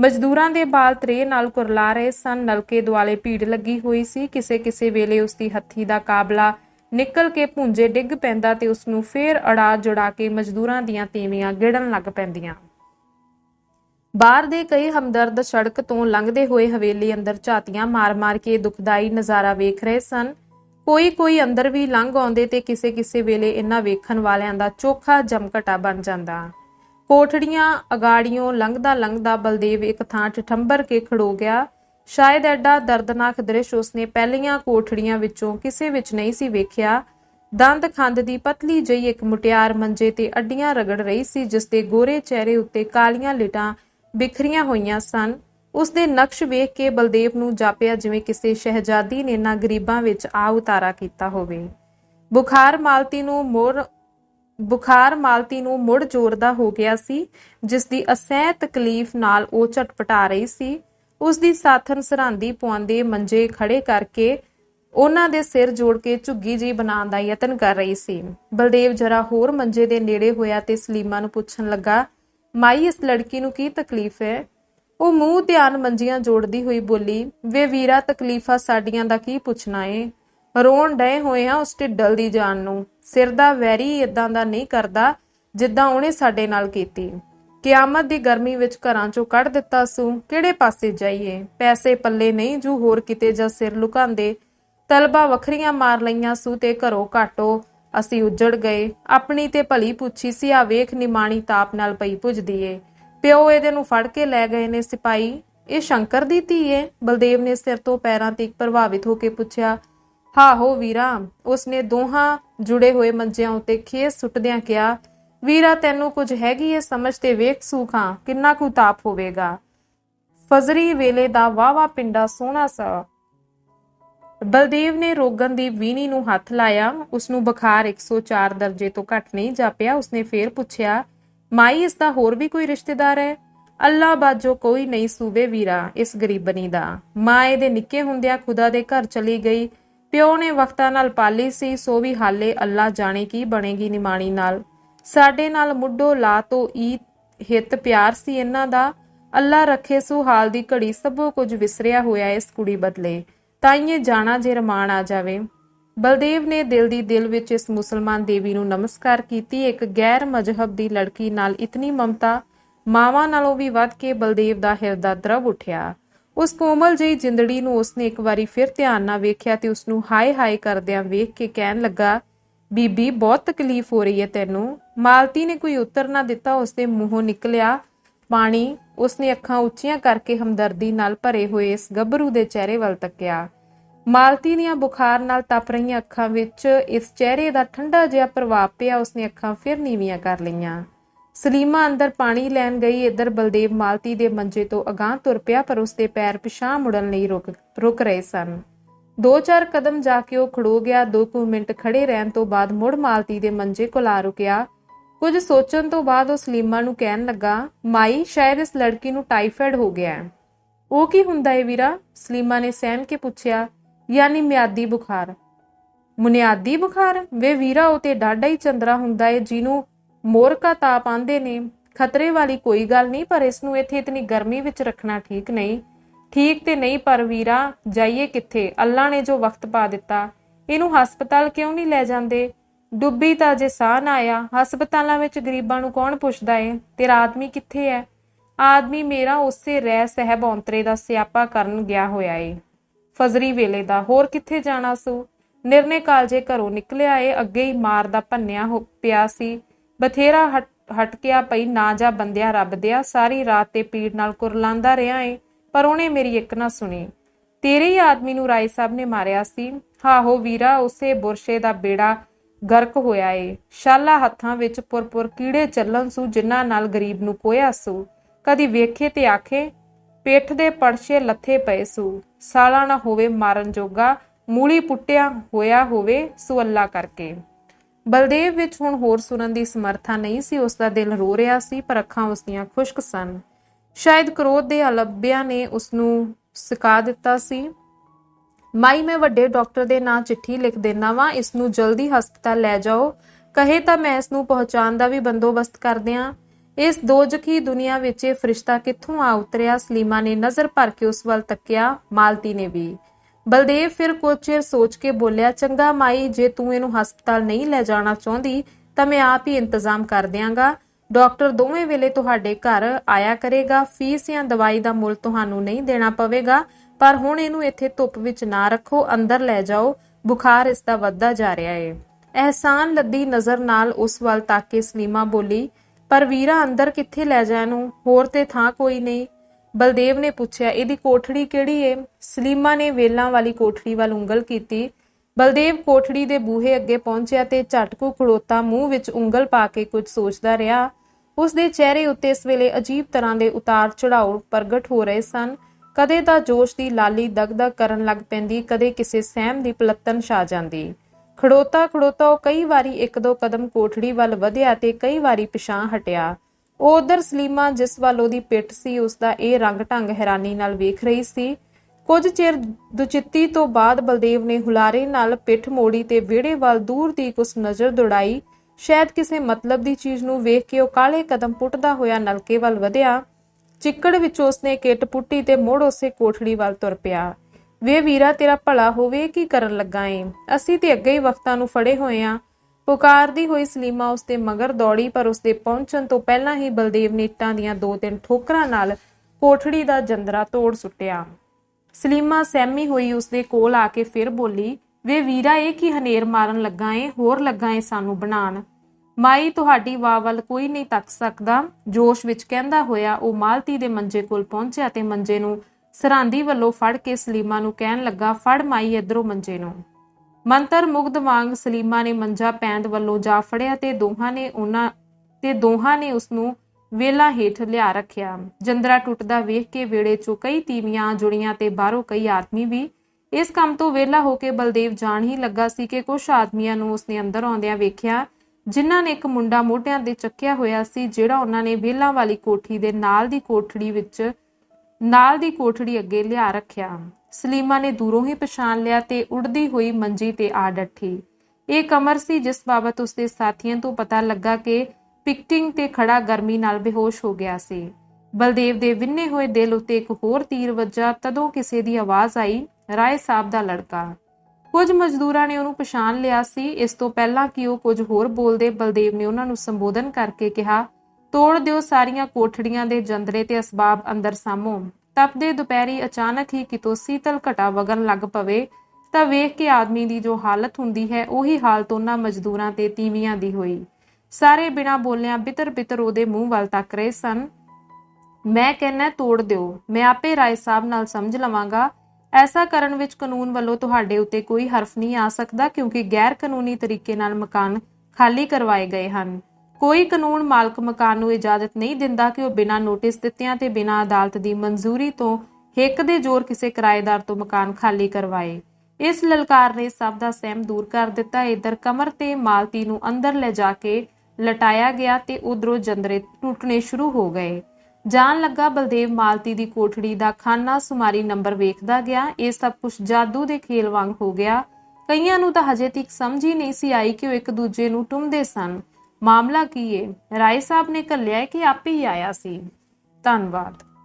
ਮਜ਼ਦੂਰਾਂ ਦੇ ਬਾਲ ਤਰੇ ਨਾਲ ਕੁਰਲਾ ਰਹੇ ਸਨ। ਨਲਕੇ ਦੁਆਲੇ ਭੀੜ ਲੱਗੀ ਹੋਈ ਸੀ। ਕਿਸੇ ਕਿਸੇ ਵੇਲੇ ਉਸ ਦੀ ਹੱਥੀ ਦਾ ਕਾਬਲਾ ਨਿਕਲ ਕੇ ਭੁੰਜੇ ਡਿੱਗ ਪੈਂਦਾ ਤੇ ਉਸ ਨੂੰ ਫੇਰ ਅੜਾ ਜੁੜਾ ਕੇ ਮਜ਼ਦੂਰਾਂ ਦੀਆਂ ਤੀਵੀਆਂ ਗਿੜਨ ਲੱਗ ਪੈਂਦੀਆਂ। ਬਾਹਰ ਦੇ ਕਈ ਹਮਦਰਦ ਸੜਕ ਤੋਂ ਲੰਘਦੇ ਹੋਏ ਹਵੇਲੀ ਅੰਦਰ ਝਾਤੀਆਂ ਮਾਰ-ਮਾਰ ਕੇ ਦੁਖਦਾਈ ਨਜ਼ਾਰਾ ਵੇਖ ਰਹੇ ਸਨ। ਕੋਈ ਕੋਈ ਅੰਦਰ ਵੀ ਲੰਘ ਆਉਂਦੇ ਤੇ ਕਿਸੇ ਕਿਸੇ ਵੇਲੇ ਇਹਨਾਂ ਵੇਖਣ ਵਾਲਿਆਂ ਦਾ ਚੋਖਾ ਜਮਕਟਾ ਬਣ ਜਾਂਦਾ। ਕੋਠੜੀਆਂ ਅਗਾੜੀਆਂ ਲੰਘਦਾ ਲੰਘਦਾ ਬਲਦੇਵ ਇੱਕ ਥਾਂ ਠਠੰਬਰ ਕੇ ਖੜੋ ਗਿਆ। ਸ਼ਾਇਦ ਐਡਾ ਦਰਦਨਾਕ ਦ੍ਰਿਸ਼ ਉਸਨੇ ਪਹਿਲੀਆਂ ਕੋਠੜੀਆਂ ਵਿੱਚੋਂ ਕਿਸੇ ਵਿੱਚ ਨਹੀਂ ਸੀ ਵੇਖਿਆ। ਦੰਦ ਖੰਦ ਦੀ ਪਤਲੀ ਜਿਹੀ ਇੱਕ ਮੁਟਿਆਰ ਮੰਜੇ ਤੇ ਅੱਡੀਆਂ ਰਗੜ ਰਹੀ ਸੀ, ਜਿਸ ਦੇ ਗੋਰੇ ਚਿਹਰੇ ਉੱਤੇ ਕਾਲੀਆਂ ਲਿਟਾਂ ਬਿਖਰੀਆਂ ਹੋਈਆਂ ਸਨ। ਉਸ ਦੇ ਨਕਸ਼ ਵੇਖ ਕੇ ਬਲਦੇਵ ਨੂੰ ਜਾਪਿਆ ਜਿਵੇਂ ਕਿਸੇ ਸ਼ਹਿਜ਼ਾਦੀ ਨੇ ਨਾ ਗਰੀਬਾਂ ਵਿੱਚ ਆ ਉਤਾਰਾ ਕੀਤਾ ਹੋਵੇ। ਬੁਖਾਰ ਮਾਲਤੀ ਨੂੰ ਮੋਰ ਬੁਖਾਰ ਮਾਲਤੀ ਨੂੰ ਮੁੜ ਜੋਰਦਾ ਹੋ ਗਿਆ ਸੀ ਜਿਸ ਦੀ ਅਸਹਿ ਤਕਲੀਫ ਨਾਲ ਉਹ ਝਟਪਟਾ ਰਹੀ ਸੀ। ਉਸ ਦੀ ਸਾਥਨ ਸਰਾਂਦੀ ਪੁਆਂਦੇ ਮੰਜੇ ਖੜੇ ਕਰਕੇ ਉਹਨਾਂ ਦੇ ਸਿਰ ਜੋੜ ਕੇ ਝੁੱਗੀ ਜੀ ਬਣਾਉਣ ਦਾ ਯਤਨ ਕਰ ਰਹੀ ਸੀ। ਬਲਦੇਵ ਜਰਾ ਹੋਰ ਮੰਜੇ ਦੇ ਨੇੜੇ ਹੋਇਆ ਤੇ ਸਲੀਮਾ ਨੂੰ ਪੁੱਛਣ ਲੱਗਾ, ਮਾਈ, ਇਸ ਲੜਕੀ ਨੂੰ ਕੀ ਤਕਲੀਫ ਹੈ? ਉਹ ਮੂੰਹ ਧਿਆਨ ਮੰਜੀਆਂ ਜੋੜਦੀ ਹੋਈ ਬੋਲੀ, ਵੇ ਵੀਰਾ, ਤਕਲੀਫਾਂ ਸਾਡੀਆਂ ਦਾ ਕੀ ਪੁੱਛਣਾ ਏ? ਰੋਣ ਡਏ ਹੋਏ ਆ ਉਸ ਢਿੱਡਲ ਦੀ ਜਾਨ ਨੂੰ। ਸਿਰ ਦਾ ਵੈਰੀ ਇਦਾਂ ਦਾ ਨਹੀਂ ਕਰਦਾ ਜਿੱਦਾਂ ਉਹਨੇ ਸਾਡੇ ਨਾਲ ਕੀਤੀ। ਕਿਆਮਤ ਦੀ ਗਰਮੀ ਵਿੱਚ ਘਰਾਂ ਚੋਂ ਕੱਢ ਦਿੱਤਾ ਸੂ। ਕਿਹੜੇ ਪਾਸੇ ਜਾਈਏ? ਪੈਸੇ ਪੱਲੇ ਨਹੀਂ ਜੂ ਹੋਰ ਕਿਤੇ ਜਾਂ ਸਿਰ ਲੁਕਾਉਂਦੇ। ਤਲਬਾ ਵੱਖਰੀਆਂ ਮਾਰ ਲਈਆਂ ਸੂ ਤੇ ਘਰੋਂ ਘਾਟੋ। ਅਸੀਂ ਉੱਜੜ ਗਏ। ਆਪਣੀ ਤੇ ਭਲੀ ਪੁੱਛੀ ਸੀ ਆ ਵੇਖ ਨਿਮਾਣੀ ਤਾਪ ਨਾਲ ਪਈ ਪੁੱਜਦੀ ਏ ਪਿਓ ਇਹਦੇ ਨੂੰ ਫੜ ਕੇ ਲੈ ਗਏ ਨੇ ਸਿਪਾਈ ਇਹ ਸ਼ੰਕਰ ਦੀ ਧੀ ਏ? ਬਲਦੇਵ ਨੇ ਸਿਰ ਤੋਂ ਪੈਰਾਂ ਤੀਕ ਪ੍ਰਭਾਵਿਤ ਹੋ ਕੇ ਪੁੱਛਿਆ, ਹਾਹੋ ਵੀਰਾ, ਉਸਨੇ ਦੋਹਾਂ ਜੁੜੇ ਹੋਏ ਮੰਜਿਆਂ ਉੱਤੇ ਖੇਸ ਸੁੱਟਦਿਆਂ ਕਿਹਾ, ਵੀਰਾ, ਤੈਨੂੰ ਕੁਝ ਹੈਗੀ ਏ ਸਮਝ ਤੇ ਵੇਖ ਸੂਖਾਂ ਕਿੰਨਾ ਕੁ ਤਾਪ ਹੋਵੇਗਾ। ਫਜ਼ਰੀ ਵੇਲੇ ਦਾ ਵਾਵਾ ਪਿੰਡਾ ਸੋਹਣਾ ਸਾ। ਬਲਦੇਵ ਨੇ ਰੋਗਨ ਦੀ ਵੀਣੀ ਨੂੰ ਹੱਥ ਲਾਇਆ ਉਸ ਨੂੰ ਬੁਖਾਰ 104 ਦਰਜੇ ਤੋਂ ਘੱਟ ਨਹੀਂ ਜਾਪਿਆ। ਉਸਨੇ ਫੇਰ ਪੁੱਛਿਆ, ਮਾਈ, ਇਸ ਦਾ ਹੋਰ ਵੀ ਕੋਈ ਰਿਸ਼ਤੇਦਾਰ ਹੈ ਅੱਲਾ ਬਾਜੋ ਕੋਈ ਨਹੀਂ ਸੂਬੇ ਵੀਰਾ, ਇਸ ਗਰੀਬਨੀ ਦਾ। ਮਾਂ ਇਹਦੇ ਨਿੱਕੇ ਹੁੰਦਿਆਂ ਖੁਦਾ ਦੇ ਘਰ ਚਲੀ ਗਈ ਪਿਓ ਨੇ ਵਕਤਾਂ ਨਾਲ ਪਾਲੀ ਸੀ, ਸੋ ਵੀ ਹਾਲੇ ਅੱਲਾ ਜਾਣੇ ਕੀ ਬਣੇਗੀ ਨਿਮਾਣੀ ਨਾਲ। ਸਾਡੇ ਨਾਲ ਮੁੱਢੋ ਲਾ ਤੋਂ ਈ ਹਿੱਤ ਪਿਆਰ ਸੀ ਇਹਨਾਂ ਦਾ। ਅੱਲਾ ਰੱਖੇ ਸੋ ਹਾਲ ਦੀ ਘੜੀ ਸਭੋ ਕੁਝ ਵਿਸਰਿਆ ਹੋਇਆ ਇਸ ਕੁੜੀ ਬਦਲੇ। ਤਾਈਏ ਜਾਣਾ ਜੇ ਰਮਾਨ ਆ ਜਾਵੇ। ਬਲਦੇਵ ਨੇ ਦਿਲ ਦੀ ਦਿਲ ਵਿੱਚ ਇਸ ਮੁਸਲਮਾਨ ਦੇਵੀ ਨੂੰ ਨਮਸਕਾਰ ਕੀਤੀ। ਇੱਕ ਗੈਰ ਮਜਹਬ ਦੀ ਲੜਕੀ ਨਾਲ ਇਤਨੀ ਮਮਤਾ, ਮਾਵਾਂ ਨਾਲੋਂ ਵੀ ਵੱਧ ਕੇ ਬਲਦੇਵ ਦਾ ਹਿਰਦਾ ਦਰਵ ਉੱਠਿਆ। ਉਸ ਕੋਮਲ ਜਿਹੀ ਜਿੰਦੜੀ ਨੂੰ ਉਸਨੇ ਇੱਕ ਵਾਰੀ ਫਿਰ ਧਿਆਨ ਨਾਲ ਵੇਖਿਆ ਤੇ ਉਸ ਨੂੰ ਹਾਏ ਹਾਏ ਕਰਦਿਆਂ ਵੇਖ ਕੇ ਕਹਿਣ ਲੱਗਾ, ਬੀਬੀ, ਬਹੁਤ ਤਕਲੀਫ ਹੋ ਰਹੀ ਹੈ ਤੈਨੂੰ। ਮਾਲਤੀ ਨੇ ਕੋਈ ਉੱਤਰ ਨਾ ਦਿੱਤਾ, ਉਸਦੇ ਮੂੰਹੋਂ ਨਿਕਲਿਆ ਪਾਣੀ। ਉਸਨੇ ਅੱਖਾਂ ਉੱਚੀਆਂ ਕਰਕੇ ਹਮਦਰਦੀ ਨਾਲ ਭਰੇ ਹੋਏ ਇਸ ਗੱਭਰੂ ਦੇ ਚਿਹਰੇ ਵੱਲ ਤੱਕਿਆ। ਮਾਲਤੀ ਦੀਆਂ ਬੁਖਾਰ ਨਾਲ ਤਪ ਰਹੀਆਂ ਅੱਖਾਂ ਵਿੱਚ ਇਸ ਚਿਹਰੇ ਦਾ ਠੰਡਾ ਜਿਹਾ ਪ੍ਰਭਾਵ ਪਿਆ, ਉਸਨੇ ਅੱਖਾਂ ਫਿਰ ਨੀਵੀਆਂ ਕਰ ਲਈਆਂ। ਸਲੀਮਾ ਅੰਦਰ ਪਾਣੀ ਲੈਣ ਗਈ, ਇੱਧਰ ਬਲਦੇਵ ਮਾਲਤੀ ਦੇ ਮੰਜੇ ਤੋਂ ਅਗਾਂਹ ਤੁਰ ਪਿਆ, ਪਰ ਉਸਦੇ ਪੈਰ ਪਿਛਾਂਹ ਮੁੜਨ ਲਈ ਰੁਕ ਰੁਕ ਰਹੇ ਸਨ। ਦੋ ਚਾਰ ਕਦਮ ਜਾ ਕੇ ਉਹ ਖੜੋ ਗਿਆ ਦੋ ਕੁ ਮਿੰਟ ਖੜੇ ਰਹਿਣ ਤੋਂ ਬਾਅਦ ਮੁੜ ਮਾਲਤੀ ਦੇ ਮੰਜੇ ਕੋਲ ਆ ਰੁਕਿਆ। ਕੁਝ ਸੋਚਣ ਤੋਂ ਬਾਅਦ ਉਹ ਸਲੀਮਾ ਨੂੰ ਕਹਿਣ ਲੱਗਾ, ਮਾਈ, ਸ਼ਾਇਦ ਇਸ ਲੜਕੀ ਨੂੰ ਟਾਈਫਾਇਡ ਹੋ ਗਿਆ ਹੈ। ਉਹ ਕੀ ਹੁੰਦਾ ਏ ਵੀਰਾ? ਸਲੀਮਾ ਨੇ ਸਹਿਮ ਕੇ ਪੁੱਛਿਆ, ਯਾਨੀ ਮਿਆਦੀ ਬੁਖਾਰ। ਮੁਨਿਆਦੀ ਬੁਖਾਰ? ਵੇ ਵੀਰਾ, ਉਹ ਤੇ ਡਾਢਾ ਹੀ ਚੰਦਰਾ ਹੁੰਦਾ ਏ, ਜਿਹਨੂੰ ਮੋਰਕਾ ਤਾਪ ਆਂਦੇ ਨੇ। ਖਤਰੇ ਵਾਲੀ ਕੋਈ ਗੱਲ ਨਹੀਂ, ਪਰ ਇਸ ਨੂੰ ਇੱਥੇ ਇਤਨੀ ਗਰਮੀ ਵਿੱਚ ਰੱਖਣਾ ਠੀਕ ਨਹੀਂ। ਠੀਕ ਤੇ ਨਹੀਂ, ਪਰ ਵੀਰਾ, ਜਾਈਏ ਕਿੱਥੇ? ਅੱਲਾ ਨੇ ਜੋ ਵਕਤ ਪਾ ਦਿੱਤਾ। ਇਹਨੂੰ ਹਸਪਤਾਲ ਕਿਉਂ ਨਹੀਂ ਲੈ ਜਾਂਦੇ? ਡੁੱਬੀ ਤਾਂ ਜੇ ਸਾਹ ਨਾ ਆਇਆ, ਹਸਪਤਾਲਾਂ ਵਿੱਚ ਗਰੀਬਾਂ ਨੂੰ ਕੌਣ ਪੁੱਛਦਾ ਏ? ਤੇਰਾ ਆਦਮੀ ਕਿੱਥੇ ਹੈ ਆਦਮੀ ਮੇਰਾ ਉਸੇ ਰਹਿ ਸਹਿਬ ਔਂਤਰੇ ਦਾ ਸਿਆਪਾ ਕਰਨ ਗਿਆ ਹੋਇਆ ਏ। ਫਜ਼ਰੀ ਵੇਲੇ ਦਾ। ਹੋਰ ਕਿੱਥੇ ਜਾਣਾ ਸੂ? ਨਿਰਨੇ ਕਾਲਜੇ ਘਰੋਂ ਨਿਕਲਿਆ ਏ, ਅੱਗੇ ਹੀ ਮਾਰ ਦਾ ਭੰਨਿਆ ਹੋ, ਪਿਆ ਸੀ। ਬਥੇਰਾ ਹਟ, ਹਟਕਿਆ ਪਈ ਨਾ ਜਾ ਬੰਦਿਆ ਰੱਬ ਦਿਆ, ਸਾਰੀ ਰਾਤ ਤੇ ਪੀੜ ਨਾਲ ਕੁਰਲਾਂਦਾ ਰਿਹਾ ਏ, ਪਰ ਉਹਨੇ ਮੇਰੀ ਇੱਕ ਨਾ ਸੁਣੀ। ਤੇਰੇ ਹੀ ਆਦਮੀ ਨੂੰ ਰਾਏ ਸਾਹਿਬ ਨੇ ਮਾਰਿਆ ਸੀ। ਹਾਹੋ ਵੀਰਾ, ਉਸੇ ਬੁਰਸ਼ੇ ਦਾ ਬੇੜਾ ਗਰਕ ਹੋਇਆ ਏ। ਸ਼ਾਲਾ ਹੱਥਾਂ ਵਿੱਚ ਪੁਰਪੁਰ ਕੀੜੇ ਚੱਲਣ ਸੂ ਜਿਨ੍ਹਾਂ ਨਾਲ ਗਰੀਬ ਨੂੰ ਕੋਇਆ ਸੂ। ਕਦੀ ਵੇਖੇ ਤੇ ਆਖੇ, ਪਿੱਠ ਦੇ ਪੜਛੇ ਲੱਥੇ ਪਏ ਸੂ। ਸਾਲਾ ਨਾ ਹੋਵੇ ਮਾਰਨ ਜੋਗਾ, ਮੂਲੀ ਪੁੱਟਿਆ ਹੋਇਆ ਹੋਵੇ ਸੋ ਅੱਲਾ ਕਰਕੇ। ਬਲਦੇਵ ਵਿੱਚ ਹੁਣ ਹੋਰ ਸੁਣਨ ਦੀ ਸਮਰੱਥਾ ਨਹੀਂ ਸੀ, ਉਸ ਦਾ ਦਿਲ ਰੋ ਰਿਹਾ ਸੀ, ਪਰ ਅੱਖਾਂ ਉਸ ਦੀਆਂ ਖੁਸ਼ਕ ਸਨ। ਸ਼ਾਇਦ ਕ੍ਰੋਧ ਦੇ ਅਲੱਭਿਆਂ ਨੇ ਉਸ ਨੂੰ ਸਿਕਾ ਦਿੱਤਾ ਸੀ। ਮਾਈ, ਮੈਂ ਵੱਡੇ ਡਾਕਟਰ ਦੇ ਨਾਂ ਚਿੱਠੀ ਲਿਖ ਦੇਣਾ ਵਾਂ, ਇਸ ਨੂੰ ਜਲਦੀ ਹਸਪਤਾਲ ਲੈ ਜਾਓ। ਕਹੇ ਤਾਂ ਮੈਂ ਇਸ ਨੂੰ ਪਹੁੰਚਾਉਣ ਦਾ ਵੀ ਬੰਦੋਬਸਤ ਕਰ ਦਿਆਂ ਇਸ ਦੋਜਖੀ ਦੁਨੀਆ ਵਿੱਚ ਇਹ ਫਰਿਸ਼ਤਾ ਕਿੱਥੋਂ ਆ ਉਤਰਿਆ? ਸਲੀਮਾ ਨੇ ਨਜ਼ਰ ਭਰ ਕੇ ਉਸ ਵੱਲ ਤੱਕਿਆ, ਮਾਲਤੀ ਨੇ ਵੀ। ਬਲਦੇਵ ਫਿਰ ਕੁਝ ਚਿਰ ਸੋਚ ਕੇ ਬੋਲਿਆ, ਚੰਗਾ ਮਾਈ, ਜੇ ਤੂੰ ਇਹਨੂੰ ਹਸਪਤਾਲ ਨਹੀਂ ਲੈ ਜਾਣਾ ਚਾਹੁੰਦੀ, ਤਾਂ ਮੈਂ ਆਪ ਹੀ ਇੰਤਜ਼ਾਮ ਕਰ ਦਿਆਂਗਾ। ਡਾਕਟਰ ਦੋਵੇਂ ਵੇਲੇ ਤੁਹਾਡੇ ਘਰ ਆਇਆ ਕਰੇਗਾ। ਫੀਸ ਜਾਂ ਦਵਾਈ ਦਾ ਮੁੱਲ ਤੁਹਾਨੂੰ ਨਹੀਂ ਦੇਣਾ ਪਵੇਗਾ, ਪਰ ਹੁਣ ਇਹਨੂੰ ਇੱਥੇ ਧੁੱਪ ਵਿੱਚ ਨਾ ਰੱਖੋ, ਅੰਦਰ ਲੈ ਜਾਓ। ਬੁਖਾਰ ਇਸ ਦਾ ਵੱਧਦਾ ਜਾ ਰਿਹਾ ਏ। ਅਹਿਸਾਨ ਲੱਦੀ ਨਜ਼ਰ ਨਾਲ ਉਸ ਵੱਲ ਤੱਕ ਕੇ ਸਲੀਮਾ ਬੋਲੀ, ਪਰ ਵੀਰਾ, ਅੰਦਰ ਕਿੱਥੇ ਲੈ ਜਾਣ ਨੂੰ ਹੋਰ ਤੇ ਥਾਂ ਕੋਈ ਨਹੀਂ। ਬਲਦੇਵ ਨੇ ਪੁੱਛਿਆ, ਇਹਦੀ ਕੋਠੜੀ ਕਿਹੜੀ ਏ? ਸਲੀਮਾ ਨੇ ਵੇਲਾਂ ਵਾਲੀ ਕੋਠੜੀ ਵੱਲ ਉਂਗਲ ਕੀਤੀ। ਬਲਦੇਵ ਕੋਠੜੀ ਦੇ ਬੂਹੇ ਅੱਗੇ ਪਹੁੰਚਿਆ ਤੇ ਝਟਕੂ ਖੜੋਤਾ ਮੂੰਹ ਵਿੱਚ ਉਂਗਲ ਪਾ ਕੇ ਕੁਝ ਸੋਚਦਾ ਰਿਹਾ। ਉਸ ਦੇ ਚਿਹਰੇ ਉੱਤੇ ਇਸ ਵੇਲੇ ਅਜੀਬ ਤਰ੍ਹਾਂ ਦੇ ਉਤਾਰ ਚੜਾਉ ਪ੍ਰਗਟ ਹੋ ਰਹੇ ਸਨ। ਕਦੇ ਤਾਂ ਜੋਸ਼ ਦੀ ਲਾਲੀ ਦਗਦਗ ਕਰਨ ਲੱਗ ਪੈਂਦੀ, ਕਦੇ ਕਿਸੇ ਸਹਿਮ ਦੀ ਪਲੱਤਨ ਛਾ ਜਾਂਦੀ। ਖੜੋਤਾ ਖੜੋਤਾ ਉਹ ਕਈ ਵਾਰੀ ਇੱਕ ਦੋ ਕਦਮ ਕੋਠੜੀ ਵੱਲ ਵਧਿਆ ਤੇ ਕਈ ਵਾਰੀ ਪਿਛਾਂ ਹਟਿਆ। ਉਧਰ ਸਲੀਮਾ ਜਿਸ ਵੱਲ ਉਹਦੀ ਪਿੱਠ ਸੀ ਉਸ ਦਾ ਇਹ ਰੰਗ ਢੰਗ ਹੈਰਾਨੀ ਨਾਲ ਵੇਖ ਰਹੀ ਸੀ। ਕੁਝ ਚਿਰ ਦੁਚਿੱਤੀ ਤੋਂ ਬਾਅਦ ਬਲਦੇਵ ਨੇ ਹੁਲਾਰੇ ਨਾਲ ਪਿੱਠ ਮੋੜੀ ਤੇ ਵਿਹੜੇ ਵੱਲ ਦੂਰ ਦੀ ਕੁਸ ਨਜ਼ਰ ਦੌੜਾਈ। ਸ਼ਾਇਦ ਕਿਸੇ ਮਤਲਬ ਦੀ ਚੀਜ਼ ਨੂੰ ਵੇਖ ਕੇ ਉਹ ਕਾਲੇ ਕਦਮ ਪੁੱਟਦਾ ਹੋਇਆ ਨਲਕੇ ਵੱਲ ਵਧਿਆ। ਚਿੱਕੜ ਵਿੱਚ ਉਸਨੇ ਕਿੱਟ ਪੁੱਟੀ ਤੇ ਮੁੜ ਉਸੇ ਕੋਠੜੀ ਵੱਲ ਤੁਰ ਪਿਆ। ਵੇ ਵੀਰਾ, ਤੇਰਾ ਭਲਾ ਹੋਵੇ, ਕੀ ਕਰਨ ਲੱਗਾ ਏ? ਅਸੀਂ ਤੇ ਅੱਗੇ ਹੀ ਵਕਤਾਂ ਨੂੰ ਫੜੇ ਹੋਏ ਆ। ਪੁਕਾਰਦੀ ਹੋਈ ਸਲੀਮਾ ਉਸਦੇ ਮਗਰ ਦੌੜੀ, ਪਰ ਉਸਦੇ ਪਹੁੰਚਣ ਤੋਂ ਪਹਿਲਾਂ ਹੀ ਬਲਦੇਵ ਨੇ ਇੱਟਾਂ ਦੀਆਂ ਦੋ ਤਿੰਨ ਠੋਕਰਾਂ ਨਾਲ ਕੋਠੜੀ ਦਾ ਜੰਦਰਾ ਤੋੜ ਸੁੱਟਿਆ। ਸਲੀਮਾ ਸਹਿਮੀ ਹੋਈ ਉਸਦੇ ਕੋਲ ਆ ਕੇ ਫਿਰ ਬੋਲੀ, ਵੇ ਵੀਰਾ, ਇਹ ਕੀ ਹਨੇਰ ਮਾਰਨ ਲੱਗਾ ਏ? ਹੋਰ ਲੱਗਾ ਏ ਸਾਨੂੰ ਬਣਾਣ ਮਾਈ ਤੁਹਾਡੀ ਵਾਹ ਵੱਲ ਕੋਈ ਨਹੀਂ ਤੱਕ ਸਕਦਾ। ਜੋਸ਼ ਵਿੱਚ ਕਹਿੰਦਾ ਹੋਇਆ ਉਹ ਮਾਲਤੀ ਦੇ ਮੰਜੇ ਕੋਲ ਪਹੁੰਚਿਆ ਤੇ ਮੰਜੇ ਨੂੰ ਸਰਾਂਦੀ ਵੱਲੋਂ ਫੜ ਕੇ ਸਲੀਮਾ ਨੂੰ ਕਹਿਣ ਲੱਗਾ, ਫੜ ਮਾਈ ਇਧਰੋਂ ਮੰਜੇ ਨੂੰ। ਮੰਤਰ ਮੁਗਧ ਵਾਂਗ ਸਲੀਮਾ ਨੇ ਮੰਜਾ ਪੈਂਦ ਵੱਲੋਂ ਜਾ ਫੜਿਆ ਤੇ ਦੋਹਾਂ ਨੇ ਉਹਨਾਂ, ਤੇ ਦੋਹਾਂ ਨੇ ਉਸ ਨੂੰ ਵੇਲਾ ਹੇਠ ਲਿਆ ਰੱਖਿਆ। ਜੰਦਰਾ ਟੁੱਟਦਾ ਵੇਖ ਕੇ ਵੇੜੇ ਚੋਂ ਕਈ ਤੀਵੀਆਂ ਜੁੜੀਆਂ ਤੇ ਬਾਹਰੋਂ ਕਈ ਆਦਮੀ ਵੀ ਇਸ ਕੰਮ ਤੋਂ ਵੇਲਾ ਹੋ ਕੇ ਬਲਦੇਵ ਜਾਣ ਹੀ ਲੱਗਾ ਸੀ ਕਿ ਕੁਝ ਆਦਮੀਆਂ ਨੂੰ ਉਸਨੇ ਅੰਦਰ ਆਉਂਦਿਆਂ ਵੇਖਿਆ, ਜਿਨ੍ਹਾਂ ਨੇ ਇੱਕ ਮੁੰਡਾ ਮੋਢਿਆਂ ਤੇ ਚੱਕਿਆ ਹੋਇਆ ਸੀ, ਜਿਹੜਾ ਉਹਨਾਂ ਨੇ ਵੇਲਾਂ ਵਾਲੀ ਕੋਠੀ ਦੇ ਨਾਲ ਦੀ ਕੋਠੜੀ ਵਿੱਚ, ਨਾਲ ਦੀ ਕੋਠੜੀ ਅੱਗੇ ਲਿਆ ਰੱਖਿਆ। ਸਲੀਮਾ ਨੇ ਦੂਰੋਂ ਹੀ ਪਛਾਣ ਲਿਆ ਤੇ ਉੜਦੀ ਹੋਈ ਮੰਜੀ ਤੇ ਆ ਡੱਠੀ। ਇਹ ਕਮਰ ਸੀ ਜਿਸ ਬਾਬਤ ਉਸਦੇ ਸਾਥੀਆਂ ਤੋਂ ਪਤਾ ਲੱਗਾ ਕਿ ਪਿਕਟਿੰਗ ਤੇ ਖੜਾ ਗਰਮੀ ਨਾਲ ਬੇਹੋਸ਼ ਹੋ ਗਿਆ ਸੀ। ਬਲਦੇਵ ਦੇ ਵਿੰਨੇ ਹੋਏ ਦਿਲ ਉੱਤੇ ਇੱਕ ਹੋਰ ਤੀਰ ਵੱਜਾ ਤਦੋਂ ਕਿਸੇ ਦੀ ਆਵਾਜ਼ ਆਈ, ਰਾਏ ਸਾਹਿਬ ਦਾ ਲੜਕਾ। ਕੁਝ ਮਜ਼ਦੂਰਾਂ ਨੇ ਉਹਨੂੰ ਪਛਾਣ ਲਿਆ ਸੀ। ਇਸ ਤੋਂ ਪਹਿਲਾਂ ਕਿ ਉਹ ਕੁਝ ਹੋਰ ਬੋਲਦੇ, ਬਲਦੇਵ ਨੇ ਉਹਨਾਂ ਨੂੰ ਸੰਬੋਧਨ ਕਰਕੇ ਕਿਹਾ, ਤੋੜ ਦਿਓ ਸਾਰੀਆਂ ਕੋਠੜੀਆਂ ਦੇ ਜੰਦਰੇ ਤੇ ਅਸਬਾਬ ਅੰਦਰ ਸਾਮੋ ਤਪਦੇ ਦੁਪਹਿਰੀ ਅਚਾਨਕ ਹੀ ਕਿਤੋਂ ਸੀਤਲ ਘਟਾ ਵਗਣ ਲੱਗ ਪਵੇ, ਤਾਂ ਵੇਖ ਕੇ ਆਦਮੀ ਦੀ ਜੋ ਹਾਲਤ ਹੁੰਦੀ ਹੈ, ਉਹੀ ਹਾਲਤ ਉਹਨਾਂ ਮਜ਼ਦੂਰਾਂ ਤੇ ਤੀਵੀਆਂ ਦੀ ਹੋਈ। ਸਾਰੇ ਬਿਨਾਂ ਬੋਲਿਆਂ ਬਿਤਰ ਬਿਤਰ ਉਹਦੇ ਮੂੰਹ ਵੱਲ ਤੱਕ ਰਹੇ ਸਨ। ਮੈਂ ਕਹਿੰਨਾ ਤੋੜ ਦਿਓ। ਮੈਂ ਆਪੇ ਰਾਏ ਸਾਹਿਬ ਨਾਲ ਸਮਝ ਲਵਾਂਗਾ। ਐਸਾ ਕਰਨ ਵਿੱਚ ਕਾਨੂੰਨ ਵੱਲੋਂ ਤੁਹਾਡੇ ਉੱਤੇ ਕੋਈ ਹਰਫ ਨਹੀਂ ਆ ਸਕਦਾ, ਕਿਉਂਕਿ ਗੈਰ ਕਾਨੂੰਨੀ ਤਰੀਕੇ ਨਾਲ ਮਕਾਨ ਖਾਲੀ ਕਰਵਾਏ ਗਏ ਹਨ। ਕੋਈ ਕਾਨੂੰਨ ਮਾਲਕ ਮਕਾਨ ਨੂੰ ਇਜਾਜ਼ਤ ਨਹੀਂ ਦਿੰਦਾ ਕਿ ਉਹ ਬਿਨਾਂ ਨੋਟਿਸ ਦਿੱਤਿਆਂ ਤੇ ਬਿਨਾਂ ਅਦਾਲਤ ਦੀ ਮਨਜ਼ੂਰੀ ਤੋਂ ਹਿੱਕ ਦੇ ਜ਼ੋਰ ਕਿਸੇ ਕਿਰਾਏਦਾਰ ਤੋਂ ਮਕਾਨ ਖਾਲੀ ਕਰਵਾਏ। ਇਸ ਲਲਕਾਰ ਨੇ ਸਭ ਦਾ ਸਹਿਮ ਦੂਰ ਕਰ ਦਿੱਤਾ। ਇਧਰ ਕਮਰ ਤੇ ਮਾਲਤੀ ਨੂੰ ਅੰਦਰ ਲੈ ਜਾ ਕੇ ਲਟਾਇਆ ਗਿਆ ਤੇ ਉਧਰੋਂ ਜੰਦਰੇ ਟੁੱਟਣੇ ਸ਼ੁਰੂ ਹੋ ਗਏ। ਜਾਣ ਲੱਗਾ ਬਲਦੇਵ ਮਾਲਤੀ ਦੀ ਕੋਠੜੀ ਦਾ ਖਾਨਾ ਸੁਮਾਰੀ ਨੰਬਰ ਵੇਖਦਾ ਗਿਆ। ਇਹ ਸਭ ਕੁਝ ਜਾਦੂ ਦੇ ਖੇਲ ਵਾਂਗ ਹੋ ਗਿਆ। ਕਈਆਂ ਨੂੰ ਤਾਂ ਹਜੇ ਤੱਕ ਸਮਝ ਹੀ ਨਹੀਂ ਸੀ ਆਈ ਕਿ ਉਹ ਇੱਕ ਦੂਜੇ ਨੂੰ ਟੁੰਮਦੇ ਸਨ। ਮਾਮਲਾ ਕੀ ਏ? ਰਾਏ ਸਾਹਿਬ ਨੇ ਘੱਲਿਆ ਕਿ ਆਪੇ ਹੀ ਆਇਆ ਸੀ। ਧੰਨਵਾਦ।